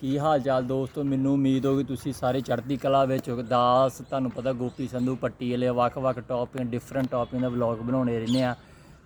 ਕੀ ਹਾਲ ਚਾਲ ਦੋਸਤੋ? ਮੈਨੂੰ ਉਮੀਦ ਹੋ ਕਿ ਤੁਸੀਂ ਸਾਰੇ ਚੜ੍ਹਦੀ ਕਲਾ ਵਿੱਚ ਹੋ। ਦਾਸ, ਤੁਹਾਨੂੰ ਪਤਾ ਗੋਪੀ ਸੰਧੂ ਪੱਟੀ ਵਾਲੇ ਵੱਖ-ਵੱਖ ਟੌਪਿਕ ਡਿਫਰੈਂਟ ਟੌਪਿਕ ਦਾ ਵਲੌਗ ਬਣਾਉਣੇ ਰਹਿੰਦੇ ਆ।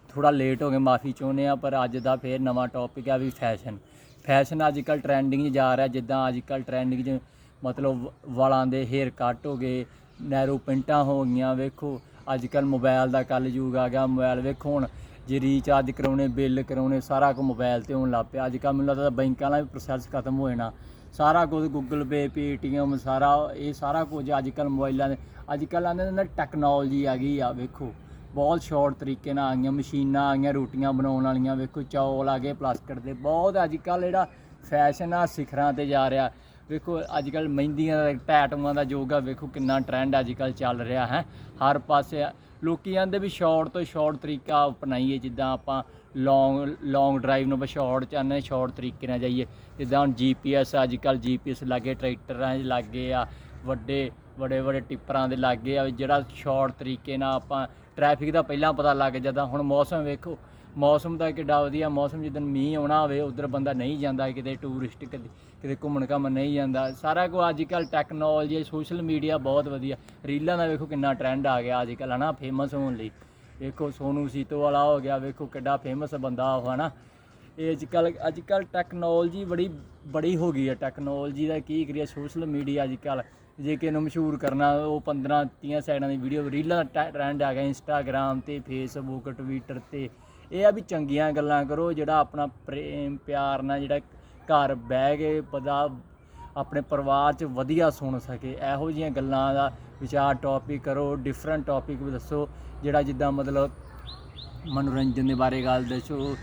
ਥੋੜਾ ਲੇਟ ਹੋ ਗਏ, ਮਾਫੀ ਚਾਹੁੰਦੇ ਆ, ਪਰ ਅੱਜ ਦਾ ਫੇਰ ਨਵਾਂ ਟੌਪਿਕ ਆ ਵੀ ਫੈਸ਼ਨ ਫੈਸ਼ਨ ਅੱਜ ਕੱਲ ਟ੍ਰੈਂਡਿੰਗ 'ਚ ਜਾ ਰਿਹਾ, ਜਿੱਦਾਂ ਅੱਜ ਕੱਲ ਟ੍ਰੈਂਡਿੰਗ 'ਚ ਮਤਲਬ ਵਾਲਾਂ ਦੇ ਹੇਅਰ ਕੱਟ ਹੋ ਗਏ ਨੈਰੋ ਪਿੰਟਾਂ ਹੋ ਗਈਆਂ, ਵੇਖੋ। ਅੱਜ ਕੱਲ ਮੋਬਾਈਲ ਦਾ ਕੱਲ ਯੁੱਗ ਆ ਗਿਆ ਮੋਬਾਈਲ ਵੇਖੋ ਹੁਣ ਜੇ ਰੀਚਾਰਜ ਕਰਾਉਣੇ ਬਿੱਲ ਕਰਾਉਣੇ, ਸਾਰਾ ਕੁ ਮੋਬਾਈਲ ਤੇ ਹੋਣ ਲੱਗ ਪਿਆ। ਅੱਜ ਕੱਲ੍ਹ ਮੈਨੂੰ ਲੱਗਦਾ ਬੈਂਕਾਂ ਦਾ ਵੀ ਪ੍ਰੋਸੈਸ ਖਤਮ ਹੋ ਜਾਣਾ। ਸਾਰਾ ਕੁਝ ਗੂਗਲ ਪੇ ਪੇਟੀਐਮ ਸਾਰਾ ਇਹ ਸਾਰਾ ਕੁਝ ਅੱਜ ਕੱਲ੍ਹ ਮੋਬਾਈਲਾਂ ਦੇ ਅੱਜ ਕੱਲ੍ਹ ਆਂਦੇ ਨੇ ਟੈਕਨੋਲੋਜੀ ਆ ਗਈ ਆ, ਵੇਖੋ। ਬਹੁਤ ਸ਼ਾਰਟ ਤਰੀਕੇ ਨਾਲ ਆਈਆਂ ਮਸ਼ੀਨਾਂ ਆਈਆਂ ਰੋਟੀਆਂ ਬਣਾਉਣ ਵਾਲੀਆਂ, ਵੇਖੋ, ਚੌਲ ਆ ਗਏ ਪਲਾਸਟਿਕ ਦੇ। ਬਹੁਤ ਅੱਜ ਕੱਲ੍ਹ ਜਿਹੜਾ ਫੈਸ਼ਨ ਆ, ਸਿਖਰਾਂ ਤੇ ਜਾ ਰਿਹਾ। ਵੇਖੋ, ਅੱਜ ਕੱਲ ਮਹਿੰਦੀਆਂ ਦਾ, ਟੈਟੂਆਂ ਦਾ ਯੋਗਾ ਵੇਖੋ ਕਿੰਨਾ ਟ੍ਰੈਂਡ ਅੱਜ ਕੱਲ ਚੱਲ ਰਿਹਾ ਹੈ। ਹਰ ਪਾਸੇ ਲੋਕੀ ਆਂਦੇ ਵੀ ਸ਼ਾਰਟ ਤੋਂ ਸ਼ਾਰਟ ਤਰੀਕਾ ਅਪਣਾਈਏ, ਜਿੱਦਾਂ ਆਪਾਂ ਲੌਂਗ ਲੌਂਗ ਡਰਾਈਵ ਨੂੰ ਸ਼ਾਰਟ ਚਾਹੁੰਦੇ ਸ਼ਾਰਟ ਤਰੀਕੇ ਨਾਲ ਜਾਈਏ। ਜਿੱਦਾਂ ਹੁਣ ਜੀਪੀਐਸ ਅੱਜ ਕੱਲ ਜੀਪੀਐਸ ਲੱਗੇ ਟਰੈਕਟਰਾਂ 'ਚ ਲੱਗੇ ਆ, ਵੱਡੇ ਬੜੇ ਬੜੇ ਟਿੱਪਰਾਂ ਦੇ ਲੱਗੇ ਆ, ਵੀ ਜਿਹੜਾ ਸ਼ਾਰਟ ਤਰੀਕੇ ਨਾਲ ਆਪਾਂ ਟ੍ਰੈਫਿਕ ਦਾ ਪਹਿਲਾਂ ਪਤਾ ਲੱਗ ਜਾਂਦਾ, ਹੁਣ ਮੌਸਮ ਵੇਖੋ। ਮੌਸਮ ਦਾ ਕਿੱਡਾ ਵਧੀਆ ਮੌਸਮ, ਜਿੱਦਣ ਮੀਂਹ ਆਉਣਾ ਹੋਵੇ, ਉਧਰ ਬੰਦਾ ਨਹੀਂ ਜਾਂਦਾ, ਕਿਤੇ ਟੂਰਿਸਟ ਕਿਤੇ ਕਿਤੇ ਘੁੰਮਣ ਘਾਮਣ ਨਹੀਂ ਜਾਂਦਾ। ਸਾਰਾ ਕੁ ਅੱਜ ਕੱਲ ਟੈਕਨੋਲੋਜੀ ਸੋਸ਼ਲ ਮੀਡੀਆ ਬਹੁਤ ਵਧੀਆ। ਰੀਲਾਂ ਦਾ ਵੇਖੋ ਕਿੰਨਾ ਟ੍ਰੈਂਡ ਆ ਗਿਆ ਅੱਜ ਕੱਲ ਹਨਾ ਫੇਮਸ ਹੋਣ ਲਈ। ਵੇਖੋ ਸੋਨੂ ਸੀਤੋ ਵਾਲਾ ਹੋ ਗਿਆ, ਵੇਖੋ ਕਿੱਡਾ ਫੇਮਸ ਬੰਦਾ ਉਹ, ਹਨਾ। ਇਹ ਅੱਜ ਕੱਲ ਅੱਜ ਕੱਲ ਟੈਕਨੋਲੋਜੀ ਬੜੀ ਬੜੀ ਹੋ ਗਈ ਹੈ। ਟੈਕਨੋਲੋਜੀ ਦਾ ਕੀ ਕਰੀਏ ਸੋਸ਼ਲ ਮੀਡੀਆ ਅੱਜ ਕੱਲ ਜੇ ਕਿਸੇ ਨੂੰ ਮਸ਼ਹੂਰ ਕਰਨਾ, ਉਹ 15 30 ਸੈਕਿੰਡਾਂ ਦੀ ਵੀਡੀਓ ਰੀਲਾਂ ਦਾ ਟ੍ਰੈਂਡ ਆ ਗਿਆ ਇੰਸਟਾਗ੍ਰam ਤੇ ਫੇਸਬੁੱਕ ਟਵਿੱਟਰ ਤੇ। ਇਹ ਆ ਵੀ ਚੰਗੀਆਂ ਗੱਲਾਂ ਕਰੋ, ਜਿਹੜਾ ਆਪਣਾ ਪ੍ਰੇਮ, ਪਿਆਰ ਨਾਲ ਜਿਹੜਾ ਘਰ ਬਹਿ ਕੇ ਬੰਦਾ ਆਪਣੇ ਪਰਿਵਾਰ 'ਚ ਵਧੀਆ ਸੁਣ ਸਕੇ। ਇਹੋ ਜਿਹੀਆਂ ਗੱਲਾਂ ਦਾ ਵਿਚਾਰ ਟੌਪਿਕ ਕਰੋ ਡਿਫਰੈਂਟ ਟੌਪਿਕ ਵੀ ਦੱਸੋ, ਜਿਹੜਾ ਜਿੱਦਾਂ ਮਤਲਬ ਮਨੋਰੰਜਨ ਦੇ ਬਾਰੇ ਗੱਲ ਦੱਸੋ,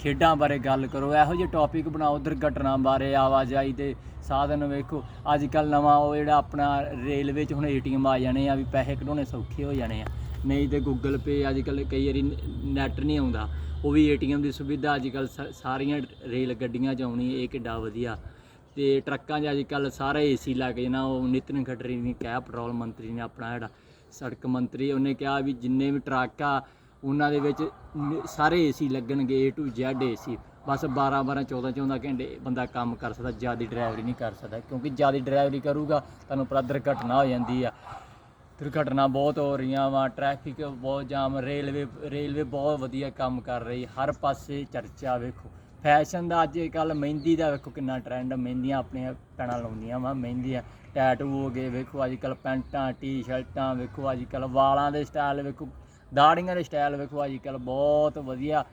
ਖੇਡਾਂ ਬਾਰੇ ਗੱਲ ਕਰੋ, ਇਹੋ ਜਿਹੇ ਟੌਪਿਕ ਬਣਾਓ ਦੁਰਘਟਨਾ ਬਾਰੇ ਆਵਾਜਾਈ ਦੇ ਸਾਧਨ ਵੇਖੋ। ਅੱਜ ਕੱਲ ਨਵਾਂ ਉਹ ਜਿਹੜਾ ਆਪਣਾ ਰੇਲਵੇ 'ਚ ਹੁਣ ਏਟੀਐਮ ਆ ਜਾਣੇ ਆ, ਵੀ ਪੈਸੇ ਕਢਾਉਣੇ ਸੌਖੇ ਹੋ ਜਾਣੇ ਆ। ਨਹੀਂ ਤੇ ਗੂਗਲ ਪੇ ਅੱਜ ਕੱਲ ਕਈ ਵਾਰੀ ਨੈਟ ਨਹੀਂ ਆਉਂਦਾ। ਉਹ ਵੀ ਏਟੀਐਮ ਦੀ ਸੁਵਿਧਾ ਅੱਜ ਕੱਲ ਸਾਰੀਆਂ ਰੇਲ ਗੱਡੀਆਂ 'ਚ ਆਉਣੀ ਇਹ ਕਿੱਡਾ ਵਧੀਆ। ਤੇ ਟਰੱਕਾਂ 'ਚ ਅੱਜ ਕੱਲ ਸਾਰਾ ਏਸੀ ਲੱਗ ਜਾਣਾ ਉਹ ਨਿਤਨ ਗਡਕਰੀ ਨੇ ਕਿਹਾ, ਪੈਟਰੋਲ ਮੰਤਰੀ ਨੇ ਆਪਣਾ ਜਿਹੜਾ ਸੜਕ ਮੰਤਰੀ, ਉਹਨੇ ਕਿਹਾ ਵੀ ਜਿੰਨੇ ਵੀ ਟਰੱਕ ਆ, ਉਹਨਾਂ ਦੇ ਵਿੱਚ ਨ- ਸਾਰੇ ਏਸੀ ਲੱਗਣਗੇ A to Z ਏਸੀ। ਬਸ 12 12 14 14 ਘੰਟੇ ਬੰਦਾ ਕੰਮ ਕਰ ਸਕਦਾ, ਜ਼ਿਆਦਾ ਡਰਾਈਵਰੀ ਨਹੀਂ ਕਰ ਸਕਦਾ। ਕਿਉਂਕਿ ਜ਼ਿਆਦਾ ਡਰਾਈਵਰੀ ਕਰੂਗਾ, ਤੁਹਾਨੂੰ ਪਤਾ ਦੁਰਘਟਨਾ ਹੋ ਜਾਂਦੀ ਆ। ਦੁਰਘਟਨਾ ਬਹੁਤ ਹੋ ਰਹੀਆਂ ਵਾ ਟ੍ਰੈਫਿਕ ਬਹੁਤ ਜਾਮ ਰੇਲਵੇ ਰੇਲਵੇ ਬਹੁਤ ਵਧੀਆ ਕੰਮ ਕਰ ਰਹੀ, ਹਰ ਪਾਸੇ ਚਰਚਾ ਵੇਖੋ। ਫੈਸ਼ਨ ਦਾ ਅੱਜ ਕੱਲ ਮਹਿੰਦੀ ਦਾ ਵੇਖੋ ਕਿੰਨਾ ਟ੍ਰੈਂਡ ਮਹਿੰਦੀਆਂ ਆਪਣੀਆਂ ਪੈਣਾ ਲਾਉਂਦੀਆਂ ਵਾ, ਮਹਿੰਦੀਆਂ ਟੈਟੂ ਹੋ ਗਏ ਵੇਖੋ, ਅੱਜ ਕੱਲ ਪੈਂਟਾਂ ਟੀ-ਸ਼ਰਟਾਂ ਵੇਖੋ, ਅੱਜ ਕੱਲ ਵਾਲਾਂ ਦੇ ਸਟਾਈਲ ਵੇਖੋ ਦਾੜੀਆਂ ਦੇ ਸਟਾਈਲ ਵੇਖੋ, ਅੱਜ ਕੱਲ ਬਹੁਤ ਵਧੀਆ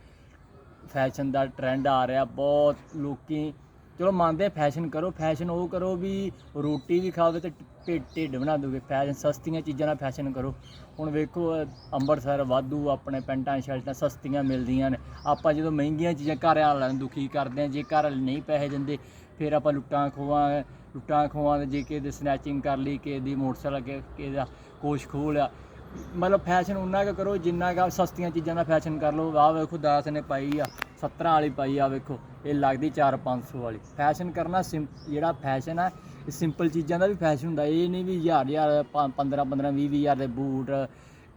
ਫੈਸ਼ਨ ਦਾ ਟ੍ਰੈਂਡ ਆ ਰਿਹਾ, ਬਹੁਤ ਲੋਕੀ ਚਲੋ ਮੰਨਦੇ ਫੈਸ਼ਨ ਕਰੋ ਫੈਸ਼ਨ ਉਹ ਕਰੋ ਵੀ ਰੋਟੀ ਵੀ ਖਾਓਗੇ ਤੇ ਢਿੱਡ ਢਿੱਡ ਬਣਾ ਦੋਗੇ। ਫੈਸ਼ਨ ਸਸਤੀਆਂ ਚੀਜ਼ਾਂ ਨਾਲ ਫੈਸ਼ਨ ਕਰੋ। ਹੁਣ ਵੇਖੋ ਅੰਮ੍ਰਿਤਸਰ ਵਾਧੂ ਆਪਣੇ ਪੈਂਟਾਂ, ਸ਼ਰਟਾਂ ਸਸਤੀਆਂ ਮਿਲਦੀਆਂ ਨੇ। ਆਪਾਂ ਜਦੋਂ ਮਹਿੰਗੀਆਂ ਚੀਜ਼ਾਂ ਘਰ ਵਾਲਿਆਂ ਨੂੰ ਦੁਖੀ ਕਰਦੇ ਹਾਂ ਜੇ ਘਰ ਵਾਲੇ ਨਹੀਂ ਪੈਸੇ ਦਿੰਦੇ, ਫਿਰ ਆਪਾਂ ਲੁੱਟਾਂ ਖੋਵਾਂ ਲੁੱਟਾਂ ਖੋਵਾਂ ਜੇ ਕਿਸੇ ਦੀ ਸਨੈਚਿੰਗ ਕਰ ਲਈ, ਕਿਸੇ ਦੀ ਮੋਟਰਸਾਈਕਲ ਕਿਸੇ ਦਾ ਕੋਸ਼ ਖੋਹ ਲਿਆ। ਮਤਲਬ ਫੈਸ਼ਨ ਉਨਾ ਕੁ ਕਰੋ ਜਿੰਨਾ ਕੁ ਸਸਤੀਆਂ ਚੀਜ਼ਾਂ ਦਾ ਫੈਸ਼ਨ ਕਰ ਲਓ। ਆਹ ਵੇਖੋ ਦਾਸ ਨੇ ਪਾਈ ਆ। 17 ਵਾਲੀ ਪਾਈ ਆ ਵੇਖੋ, ਇਹ ਲੱਗਦੀ 4-500 ਵਾਲੀ। ਫੈਸ਼ਨ ਕਰਨਾ ਸਿੰ ਜਿਹੜਾ ਫੈਸ਼ਨ ਆ, ਇਹ ਸਿੰਪਲ ਚੀਜ਼ਾਂ ਦਾ ਵੀ ਫੈਸ਼ਨ ਹੁੰਦਾ। ਇਹ ਨਹੀਂ ਵੀ ਹਜ਼ਾਰ ਹਜ਼ਾਰ 15 15 20 ਹਜ਼ਾਰ ਦੇ ਬੂਟ,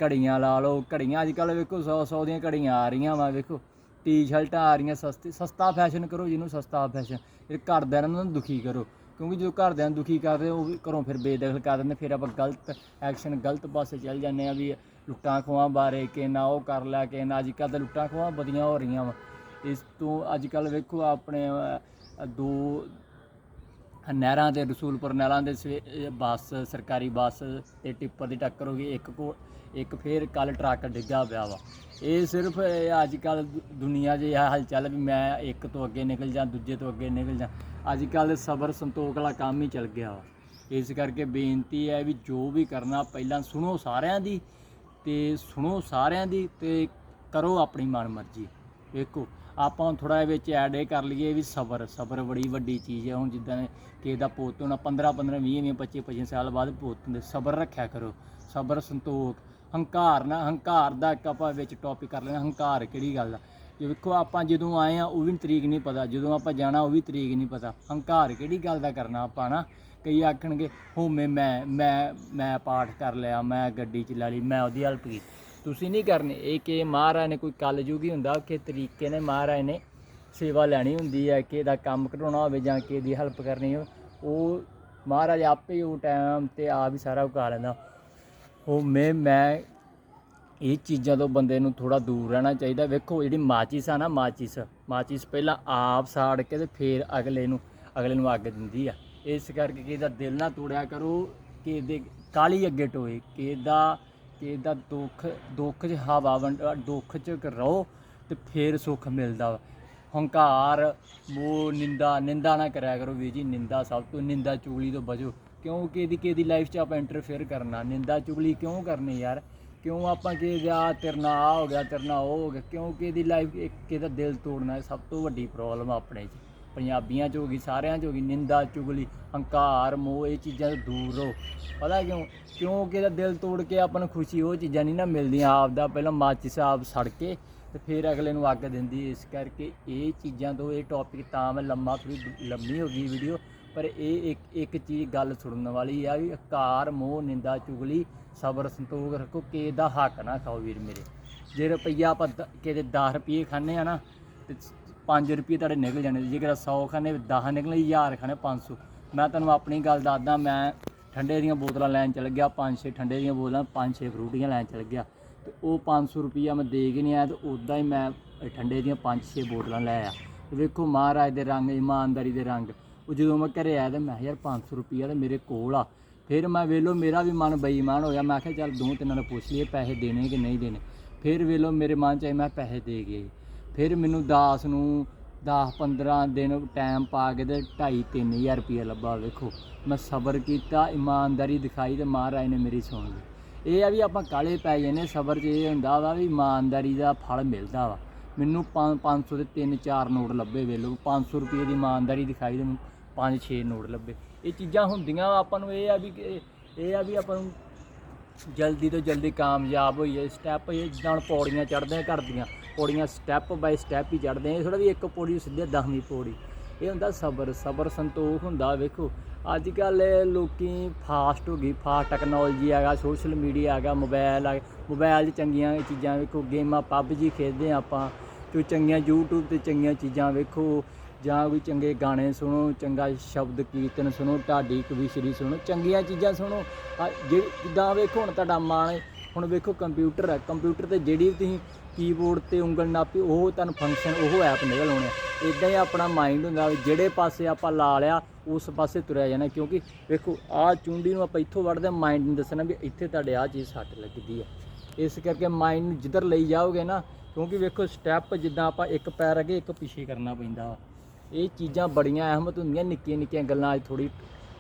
ਘੜੀਆਂ ਲਾ ਲਓ, ਘੜੀਆਂ। ਅੱਜ ਕੱਲ ਵੇਖੋ 100 100 ਦੀਆਂ ਘੜੀਆਂ ਆ ਰਹੀਆਂ ਵਾ, ਵੇਖੋ। ਟੀ-ਸ਼ਰਟਾਂ ਆ ਰਹੀਆਂ, ਸਸਤੀ, ਸਸਤਾ ਫੈਸ਼ਨ ਕਰੋ, ਜਿਹਨੂੰ ਸਸਤਾ ਫੈਸ਼ਨ ਇਹ ਘਰਦਿਆਂ ਨੂੰ ਨਾ ਦੁਖੀ ਕਰੋ, ਕਿਉਂਕਿ ਜਦੋਂ ਘਰਦਿਆਂ ਨੂੰ ਦੁਖੀ ਕਰਦੇ, ਉਹ ਵੀ ਘਰੋਂ ਫਿਰ ਬੇਦਖਲ ਕਰ ਦਿੰਦੇ, ਫਿਰ ਆਪਾਂ ਗਲਤ ਐਕਸ਼ਨ ਗਲਤ ਪਾਸੇ ਚੱਲ ਜਾਂਦੇ ਆ ਵੀ ਲੁੱਟਾਂ ਖੋਹਾਂ ਬਾਰੇ ਕਿ ਨਾ ਉਹ ਕਰ ਲੈ ਕਿ ਨਾ ਅੱਜ ਕੱਲ੍ਹ ਤਾਂ ਲੁੱਟਾਂ ਖੋਹਾਂ ਵਧੀਆਂ ਹੋ ਰਹੀਆਂ ਵਾ। ਇਸ ਤੋਂ ਅੱਜ ਕੱਲ ਵੇਖੋ ਆਪਣੇ ਦੋ ਨਹਿਰਾਂ ਤੇ ਰਸੂਲਪੁਰ ਨਹਿਰਾਂ ਦੇ ਸਵੇ- ਬੱਸ, ਸਰਕਾਰੀ ਬੱਸ ਤੇ ਟਿੱਪਰ ਦੀ ਟੱਕਰ ਹੋ ਗਈ, ਇੱਕ ਕੋ, ਇੱਕ ਫੇਰ ਕੱਲ ਟਰੱਕ ਡਿੱਗਾ ਪਿਆ ਵਾ। ਇਹ ਸਿਰਫ ਅੱਜ ਕੱਲ ਦੁਨੀਆ 'ਚ ਇਹ ਹਾਲ ਚੱਲ ਵੀ ਮੈਂ ਇੱਕ ਤੋਂ ਅੱਗੇ ਨਿਕਲ ਜਾਂ, ਦੂਜੇ ਤੋਂ ਅੱਗੇ ਨਿਕਲ ਜਾਂ ਅੱਜ ਕੱਲ ਸਬਰ ਸੰਤੋਖ ਵਾਲਾ ਕੰਮ ਹੀ ਚੱਲ ਗਿਆ ਵਾ। ਇਸ ਕਰਕੇ ਬੇਨਤੀ ਹੈ ਵੀ ਜੋ ਵੀ ਕਰਨਾ, ਪਹਿਲਾਂ ਸੁਣੋ ਸਾਰਿਆਂ ਦੀ ਤੇ ਸੁਣੋ ਸਾਰਿਆਂ ਦੀ ਤੇ ਕਰੋ ਆਪਣੀ ਮਨਮਰਜ਼ੀ ਵੇਖੋ ਆਪਾਂ ਹੁਣ ਥੋੜਾ ਜਿਹਾ ਵਿੱਚ ਐਡ ਇਹ ਕਰ ਲਈਏ ਵੀ ਸਬਰ ਸਬਰ ਬੜੀ ਵੱਡੀ ਚੀਜ਼ ਹੈ। ਹੁਣ ਜਿੱਦਾਂ ਕਿ ਦਾ ਪੁੱਤ ਹੋਣਾ 15 15 20 20 25 25 ਸਾਲ ਬਾਅਦ ਪੁੱਤ ਹੁੰਦੇ ਸਬਰ ਰੱਖਿਆ ਕਰੋ। ਸਬਰ, ਸੰਤੋਖ, ਹੰਕਾਰ ਨਾ, ਹੰਕਾਰ ਦਾ ਇੱਕ ਆਪਾਂ ਵਿੱਚ ਟੌਪਿਕ ਕਰ ਲੈਣਾ ਹੰਕਾਰ ਕਿਹੜੀ ਗੱਲ ਦਾ ਜੇ ਵੇਖੋ ਆਪਾਂ ਜਦੋਂ ਆਏ ਆ ਉਹ ਵੀ ਤਰੀਕ ਨਹੀਂ ਪਤਾ। ਜਦੋਂ ਆਪਾਂ ਜਾਣਾ, ਉਹ ਵੀ ਤਰੀਕ ਨਹੀਂ ਪਤਾ। ਹੰਕਾਰ ਕਿਹੜੀ ਗੱਲ ਦਾ ਕਰਨਾ ਆਪਾਂ ਨਾ? ਕਈ ਆਖਣਗੇ, ਹੋਮੇ ਮੈਂ ਮੈਂ ਮੈਂ ਪਾਠ ਕਰ ਲਿਆ, ਮੈਂ ਗੱਡੀ ਚਲਾ ਲਈ, ਮੈਂ ਉਹਦੀ ਹੈਲਪ ਕੀਤੀ। ਤੁਸੀਂ ਨਹੀਂ ਕਰਨੀ। ਇਹ ਕਿ ਮਹਾਰਾਜ ਨੇ ਕੋਈ ਕਲਯੁਗੀ ਹੁੰਦਾ, ਕਿ ਤਰੀਕੇ ਨੇ ਮਹਾਰਾਜ ਨੇ ਸੇਵਾ ਲੈਣੀ ਹੁੰਦੀ ਹੈ, ਕਿ ਦਾ ਕੰਮ ਕਢਾਉਣਾ ਹੋਵੇ ਜਾਂ ਕਿਸੇ ਦੀ ਹੈਲਪ ਕਰਨੀ ਹੋਵੇ, ਉਹ ਮਹਾਰਾਜ ਆਪੇ ਉਹ ਟਾਈਮ ਤੇ ਆਪ ਹੀ ਸਾਰਾ ਉਗਾ ਲੈਂਦਾ। ਉਹ ਮੈਂ ਮੈਂ ਇਹ ਚੀਜ਼ਾਂ ਤੋਂ ਬੰਦੇ ਨੂੰ ਥੋੜਾ ਦੂਰ ਰਹਿਣਾ ਚਾਹੀਦਾ। ਵੇਖੋ, ਜਿਹੜੀ ਮਾਚਿਸ ਆ ਨਾ, ਮਾਚਿਸ ਮਾਚਿਸ ਪਹਿਲਾਂ ਆਪ ਸਾੜ ਕੇ ਤੇ ਫਿਰ ਅਗਲੇ ਨੂੰ ਅਗਲੇ ਨੂੰ ਅੱਗ ਦਿੰਦੀ ਆ। ਇਸ ਕਰਕੇ ਕਿ ਇਹਦਾ ਦਿਲ ਨਾ ਤੋੜਿਆ ਕਰੋ, ਕਿ ਇਹਦੇ ਕਾਲੀ ਅੱਗੇ ਟੋਏ, ਕਿ ਇਹਦਾ ਕਿ ਇਹਦਾ ਦੁੱਖ ਦੁੱਖ 'ਚ ਹਵਾ ਵੰਡ, ਦੁੱਖ 'ਚ ਰਹੋ ਤੇ ਫਿਰ ਸੁੱਖ ਮਿਲਦਾ ਵਾ। ਹੰਕਾਰ, ਮੋਹ, ਨਿੰਦਾ ਨਿੰਦਾ ਨਾ ਕਰਿਆ ਕਰੋ ਵੀਰ ਜੀ, ਨਿੰਦਾ ਸਭ ਤੋਂ, ਨਿੰਦਾ ਚੁਗਲੀ ਤੋਂ ਬਚੋ। ਕਿਉਂ ਕਿਹਦੀ ਕਿਹਦੀ ਲਾਈਫ 'ਚ ਆਪਾਂ ਇੰਟਰਫੇਅਰ ਕਰਨਾ? ਨਿੰਦਾ ਚੁਗਲੀ ਕਿਉਂ ਕਰਨੀ ਯਾਰ? ਕਿਉਂ ਆਪਾਂ ਕਿ ਜਾ ਤੇਰਨਾ ਆ ਹੋ ਗਿਆ ਤੇਰਨਾ ਉਹ ਹੋ ਗਿਆ? ਕਿਉਂ ਕਿਹਦੀ ਲਾਈਫ ਇੱਕ ਕਿਹਦਾ ਦਿਲ ਤੋੜਨਾ ਸਭ ਤੋਂ ਵੱਡੀ ਪ੍ਰੋਬਲਮ ਆਪਣੇ 'ਚ। ਪੰਜਾਬੀਆਂ 'ਚ ਹੋ ਗਈ ਸਾਰਿਆਂ 'ਚ ਹੋ ਗਈ ਨਿੰਦਾ, ਚੁਗਲੀ, ਹੰਕਾਰ, ਮੋਹ, ਇਹ ਚੀਜ਼ਾਂ ਤੋਂ ਦੂਰ ਰਹੋ। ਪਤਾ ਕਿਉਂ? ਕਿਉਂਕਿ ਇਹਦਾ ਦਿਲ ਤੋੜ ਕੇ ਆਪਾਂ ਨੂੰ ਖੁਸ਼ੀ ਉਹ ਚੀਜ਼ਾਂ ਨਹੀਂ ਨਾ ਮਿਲਦੀਆਂ। ਆਪ ਦਾ ਪਹਿਲਾਂ ਮਾਚਿਸ ਆਪ ਸੜ ਕੇ ਤੇ ਫਿਰ ਅਗਲੇ ਨੂੰ ਅੱਗ ਦਿੰਦੀ ਇਸ ਕਰਕੇ ਇਹ ਚੀਜ਼ਾਂ ਤੋਂ ਇਹ ਟੌਪਿਕ ਤਾਂ ਮੈਂ ਲੰਮਾ ਥੋੜੀ ਲੰਮੀ ਹੋ ਗਈ ਵੀਡੀਓ ਪਰ ਇਹ ਇੱਕ ਇੱਕ ਚੀਜ਼ ਗੱਲ ਸੁਣਨ ਵਾਲੀ ਆ ਵੀ ਹੰਕਾਰ, ਮੋਹ, ਨਿੰਦਾ, ਚੁਗਲੀ, ਸਬਰ, ਸੰਤੋਖ ਰੱਖੋ। ਕਿਸੇ ਦਾ ਹੱਕ ਨਾ ਖਾਓ ਵੀਰ ਮੇਰੇ। ਜੇ ਰੁਪਈਆ ਆਪਾਂ ਦ- ਕਿਸੇ ਦੇ 10 ਰੁਪਏ ਖਾਣੇ ਆ ਨਾ, ਤੇ 5 ਰੁਪਏ ਤੁਹਾਡੇ ਨਿਕਲ ਜਾਣੇ ਜੇਕਰ 100 ਖਾਣੇ 10 ਨਿਕਲੇ 1000 ਖਾਣੇ 500 ਮੈਂ ਤੁਹਾਨੂੰ ਆਪਣੀ ਗੱਲ ਦੱਸਦਾ, ਮੈਂ ਠੰਡੇ ਦੀਆਂ ਬੋਤਲਾਂ ਲੈਣ ਚਲ ਗਿਆ 5-6 ਠੰਡੇ ਦੀਆਂ ਬੋਤਲਾਂ 5-6 ਫਰੂਟੀਆਂ ਲੈਣ ਚਲ ਗਿਆ। ਤੇ ਉਹ 500 ਰੁਪਈਆ ਮੈਂ ਦੇ ਕੇ ਨਹੀਂ ਆਇਆ ਤੇ ਉਦਾਂ ਹੀ ਮੈਂ ਠੰਡੇ ਦੀਆਂ 5-6 ਬੋਤਲਾਂ ਲੈ ਆਇਆ। ਤੇ ਵੇਖੋ ਮਹਾਰਾਜ ਦੇ ਰੰਗ, ਇਮਾਨਦਾਰੀ ਦੇ ਰੰਗ। ਉਹ ਜਦੋਂ ਮੈਂ ਘਰੇ ਆਇਆ ਤੇ ਮੈਂ ਕਿਹਾ, ਯਾਰ 500 ਰੁਪਈਆ ਤੇ ਮੇਰੇ ਕੋਲ ਆ। ਫਿਰ ਮੈਂ ਵੇਲੋ ਮੇਰਾ ਵੀ ਮਨ ਬੇਈਮਾਨ ਹੋਇਆ ਮੈਂ ਕਿਹਾ, ਚੱਲ ਦੋ ਤਿੰਨਾਂ ਨੂੰ ਪੁੱਛ ਲਈਏ, ਪੈਸੇ ਦੇਣੇ ਕਿ ਨਹੀਂ ਦੇਣੇ? ਫਿਰ ਵੇਲੋ ਮੇਰੇ ਮਨ ਚ ਆਇਆ ਮੈਂ ਪੈਸੇ ਦੇ ਗਏ ਫਿਰ ਮੈਨੂੰ ਦਾਸ ਨੂੰ 10 15 ਦਿਨ ਟਾਈਮ ਪਾ ਕੇ ਤੇ 2.5 3000 ਰੁਪਏ ਲੱਭਾ ਵੇਖੋ। ਮੈਂ ਸਬਰ ਕੀਤਾ ਇਮਾਨਦਾਰੀ ਦਿਖਾਈ ਤੇ ਮਹਾਰਾਜ ਨੇ ਮੇਰੀ ਸੁਣ ਲਈ। ਇਹ ਆ ਵੀ ਆਪਾਂ ਕਾਲੇ ਪੈ ਜਾਂਦੇ ਸਬਰ 'ਚ ਇਹ ਹੁੰਦਾ ਵਾ ਵੀ ਇਮਾਨਦਾਰੀ ਦਾ ਫਲ ਮਿਲਦਾ ਵਾ। ਮੈਨੂੰ 500 ਦੇ 3 4 ਨੋਟ ਲੱਭੇ ਵੇਲੋ 500 ਰੁਪਏ ਦੀ ਇਮਾਨਦਾਰੀ ਦਿਖਾਈ ਤੇ ਮੈਨੂੰ 5 6 ਨੋਟ ਲੱਭੇ। ਇਹ ਚੀਜ਼ਾਂ ਹੁੰਦੀਆਂ ਵਾ, ਆਪਾਂ ਨੂੰ ਇਹ ਆ ਵੀ ਇਹ ਆ ਵੀ ਆਪਾਂ ਨੂੰ ਜਲਦੀ ਤੋਂ ਜਲਦੀ ਕਾਮਯਾਬ ਹੋਈਏ ਸਟੈਪ ਇਹ ਜਿੱਦਾਂ ਹੁਣ ਪੌੜੀਆਂ ਚੜ੍ਹਦੇ ਆ ਘਰ ਦੀਆਂ। ਪੌੜੀਆਂ ਸਟੈਪ ਬਾਈ ਸਟੈਪ ਹੀ ਚੜ੍ਹਦੇ ਆ। ਥੋੜਾ ਵੀ ਇੱਕ ਪੌੜੀ ਸਿੱਧੇ 10ਵੀਂ ਪੌੜੀ। ਇਹ ਹੁੰਦਾ ਸਬਰ ਸਬਰ ਸੰਤੋਖ ਹੁੰਦਾ, ਵੇਖੋ। ਅੱਜ ਕੱਲ ਲੋਕੀ ਫਾਸਟ ਹੋ ਗਈ ਫਾਸਟ ਟੈਕਨੋਲੋਜੀ ਆ ਸੋਸ਼ਲ ਮੀਡੀਆ ਆ ਗਿਆ ਮੋਬਾਈਲ ਆ ਮੋਬਾਈਲ 'ਚ ਚੰਗੀਆਂ ਚੀਜ਼ਾਂ ਵੇਖੋ, ਗੇਮਾਂ ਪਬਜੀ ਖੇਡਦੇ ਆ ਆਪਾਂ। ਕੋਈ ਚੰਗੀਆਂ YouTube ਤੇ ਚੰਗੀਆਂ ਚੀਜ਼ਾਂ ਵੇਖੋ। ਜਾਂ ਕੋਈ ਚੰਗੇ ਗਾਣੇ ਸੁਣੋ, ਚੰਗਾ ਸ਼ਬਦ ਕੀਰਤਨ ਸੁਣੋ ਢਾਡੀ ਕਵਿਸ਼ਰੀ ਸੁਣੋ, ਚੰਗੀਆਂ ਚੀਜ਼ਾਂ ਸੁਣੋ। ਜੇ ਜਿੱਦਾਂ ਵੇਖੋ ਹੁਣ ਤੁਹਾਡਾ ਮਨ, ਹੁਣ ਵੇਖੋ ਕੰਪਿਊਟਰ ਹੈ ਕੰਪਿਊਟਰ ਤੇ ਜਿਹੜੀ ਤੁਸੀਂ ਕੀਬੋਰਡ ਤੇ ਉਂਗਲ ਨਾਪੀ, ਉਹ ਤੁਹਾਨੂੰ ਫੰਕਸ਼ਨ ਉਹ ਐਪ ਨਿਕਲ ਆਉਣੇ ਇਦਾਂ ਹੀ ਆਪਣਾ ਮਾਈਂਡ ਹੁੰਦਾ ਜਿਹੜੇ ਪਾਸੇ ਆਪਾਂ ਲਾ ਲਿਆ, ਉਸ ਪਾਸੇ ਤੁਰਿਆ ਜਾਣਾ, ਕਿਉਂਕਿ ਵੇਖੋ, ਆਹ ਚੁੰਡੀ ਨੂੰ ਆਪਾਂ ਇੱਥੋਂ ਵੜਦੇ ਮਾਈਂਡ ਨੂੰ ਦੱਸਣਾ ਵੀ ਇੱਥੇ ਤੁਹਾਡੇ ਆਹ ਚੀਜ਼ ਸੱਟ ਲੱਗਦੀ ਹੈ ਇਸ ਕਰਕੇ ਮਾਈਂਡ ਨੂੰ ਜਿੱਧਰ ਲਈ ਜਾਓਗੇ ਨਾ, ਕਿਉਂਕਿ ਵੇਖੋ ਸਟੈਪ ਜਿੱਦਾਂ ਆਪਾਂ ਇੱਕ ਪੈਰ ਅੱਗੇ, ਇੱਕ ਪਿੱਛੇ ਕਰਨਾ ਪੈਂਦਾ ਵਾ। ਇਹ ਚੀਜ਼ਾਂ ਬੜੀਆਂ ਅਹਿਮਤ ਹੁੰਦੀਆਂ, ਨਿੱਕੀਆਂ ਨਿੱਕੀਆਂ ਗੱਲਾਂ, ਅੱਜ ਥੋੜੀ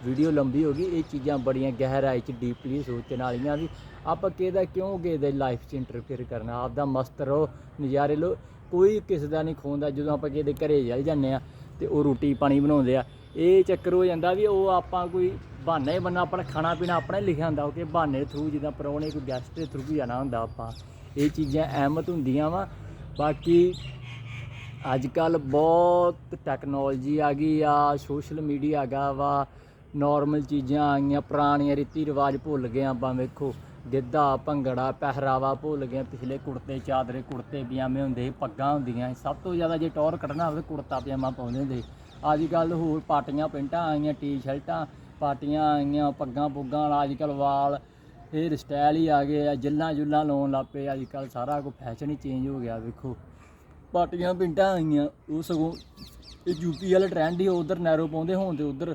ਵੀਡੀਓ ਲੰਬੀ ਹੋ ਗਈ, ਇਹ ਚੀਜ਼ਾਂ ਬੜੀਆਂ ਗਹਿਰਾਈ ਚ ਡੀਪਲੀ ਸੋਚਣ ਵਾਲੀਆਂ ਵੀ ਆਪਾਂ ਕਿਹਦਾ ਕਿਉਂ ਕਿਸੇ ਦੇ ਲਾਈਫ 'ਚ ਇੰਟਰਫੇਅਰ ਕਰਨਾ? ਆਪਦਾ ਮਸਤ ਰਹੋ, ਨਜ਼ਾਰੇ ਲਓ। ਕੋਈ ਕਿਸੇ ਦਾ ਨਹੀਂ ਖੋਂਦਾ, ਜਦੋਂ ਆਪਾਂ ਕਿਸੇ ਦੇ ਘਰੇ ਚਲ ਜਾਂਦੇ ਆ ਤੇ ਉਹ ਰੋਟੀ ਪਾਣੀ ਬਣਾਉਂਦੇ ਆ। ਇਹ ਚੱਕਰ ਹੋ ਜਾਂਦਾ ਵੀ ਉਹ ਆਪਾਂ ਕੋਈ ਬਹਾਨਾ ਹੀ ਬੰਨਾ ਆਪਣਾ ਖਾਣਾ ਪੀਣਾ ਆਪਣਾ ਹੀ ਲਿਖਿਆ ਹੁੰਦਾ ਕਿ ਬਹਾਨੇ ਥਰੂ ਜਿੱਦਾਂ ਪਰੌਣੇ ਕੋਈ ਗੈਸਟ ਦੇ ਥਰੂ ਵੀ ਜਾਣਾ ਹੁੰਦਾ ਆਪਾਂ। ਇਹ ਚੀਜ਼ਾਂ ਅਹਿਮਤ ਹੁੰਦੀਆਂ ਵਾ। ਬਾਕੀ ਅੱਜ ਕੱਲ ਬਹੁਤ ਟੈਕਨੋਲੋਜੀ ਆ ਗਈ ਆ ਸੋਸ਼ਲ ਮੀਡੀਆ ਆ ਗਿਆ ਵਾ। ਨਾਰਮਲ ਚੀਜ਼ਾਂ ਆ ਗਈਆਂ, ਪੁਰਾਣੀਆਂ ਰੀਤੀ ਰਿਵਾਜ ਭੁੱਲ ਗਏ ਆਪਾਂ, ਵੇਖੋ। ਗਿੱਧਾ ਭੰਗੜਾ ਪਹਿਰਾਵਾ ਭੁੱਲ ਗਏ ਪਿਛਲੇ ਕੁੜਤੇ ਚਾਦਰੇ ਕੁੜਤੇ ਪਜਾਮੇ ਹੁੰਦੇ ਸੀ, ਪੱਗਾਂ ਹੁੰਦੀਆਂ ਸੀ। ਸਭ ਤੋਂ ਜ਼ਿਆਦਾ ਜੇ ਟੌਰ ਕੱਢਣਾ ਹੋਵੇ ਕੁੜਤਾ ਪਜਾਮਾ ਪਾਉਂਦੇ ਹੁੰਦੇ ਸੀ। ਅੱਜ ਕੱਲ ਹੋਰ ਪਾਟੀਆਂ ਪੈਂਟਾਂ ਆਈਆਂ ਟੀ-ਸ਼ਰਟਾਂ ਪਾਟੀਆਂ ਆਈਆਂ ਪੱਗਾਂ ਪੁੱਗਾਂ ਵਾਲਾ ਅੱਜ ਕੱਲ ਵਾਲ ਹੇਅਰ ਸਟਾਈਲ ਹੀ ਆ ਗਏ ਆ ਜਿੱਲਾਂ ਜੁੱਲਾਂ ਲਾਉਣ ਲੱਗ ਪਏ ਅੱਜ ਕੱਲ ਸਾਰਾ ਕੁਝ ਫੈਸ਼ਨ ਹੀ ਚੇਂਜ ਹੋ ਗਿਆ ਵੇਖੋ ਪਾਟੀਆਂ ਪਿੰਡਾਂ ਆਈਆਂ ਉਹ ਸਗੋਂ ਇਹ ਯੂਪੀ ਵਾਲੇ ਟ੍ਰੈਂਡ ਹੀ ਉਧਰ ਨੈਰੋ ਪਾਉਂਦੇ ਹੋਣ ਤੇ ਉਧਰ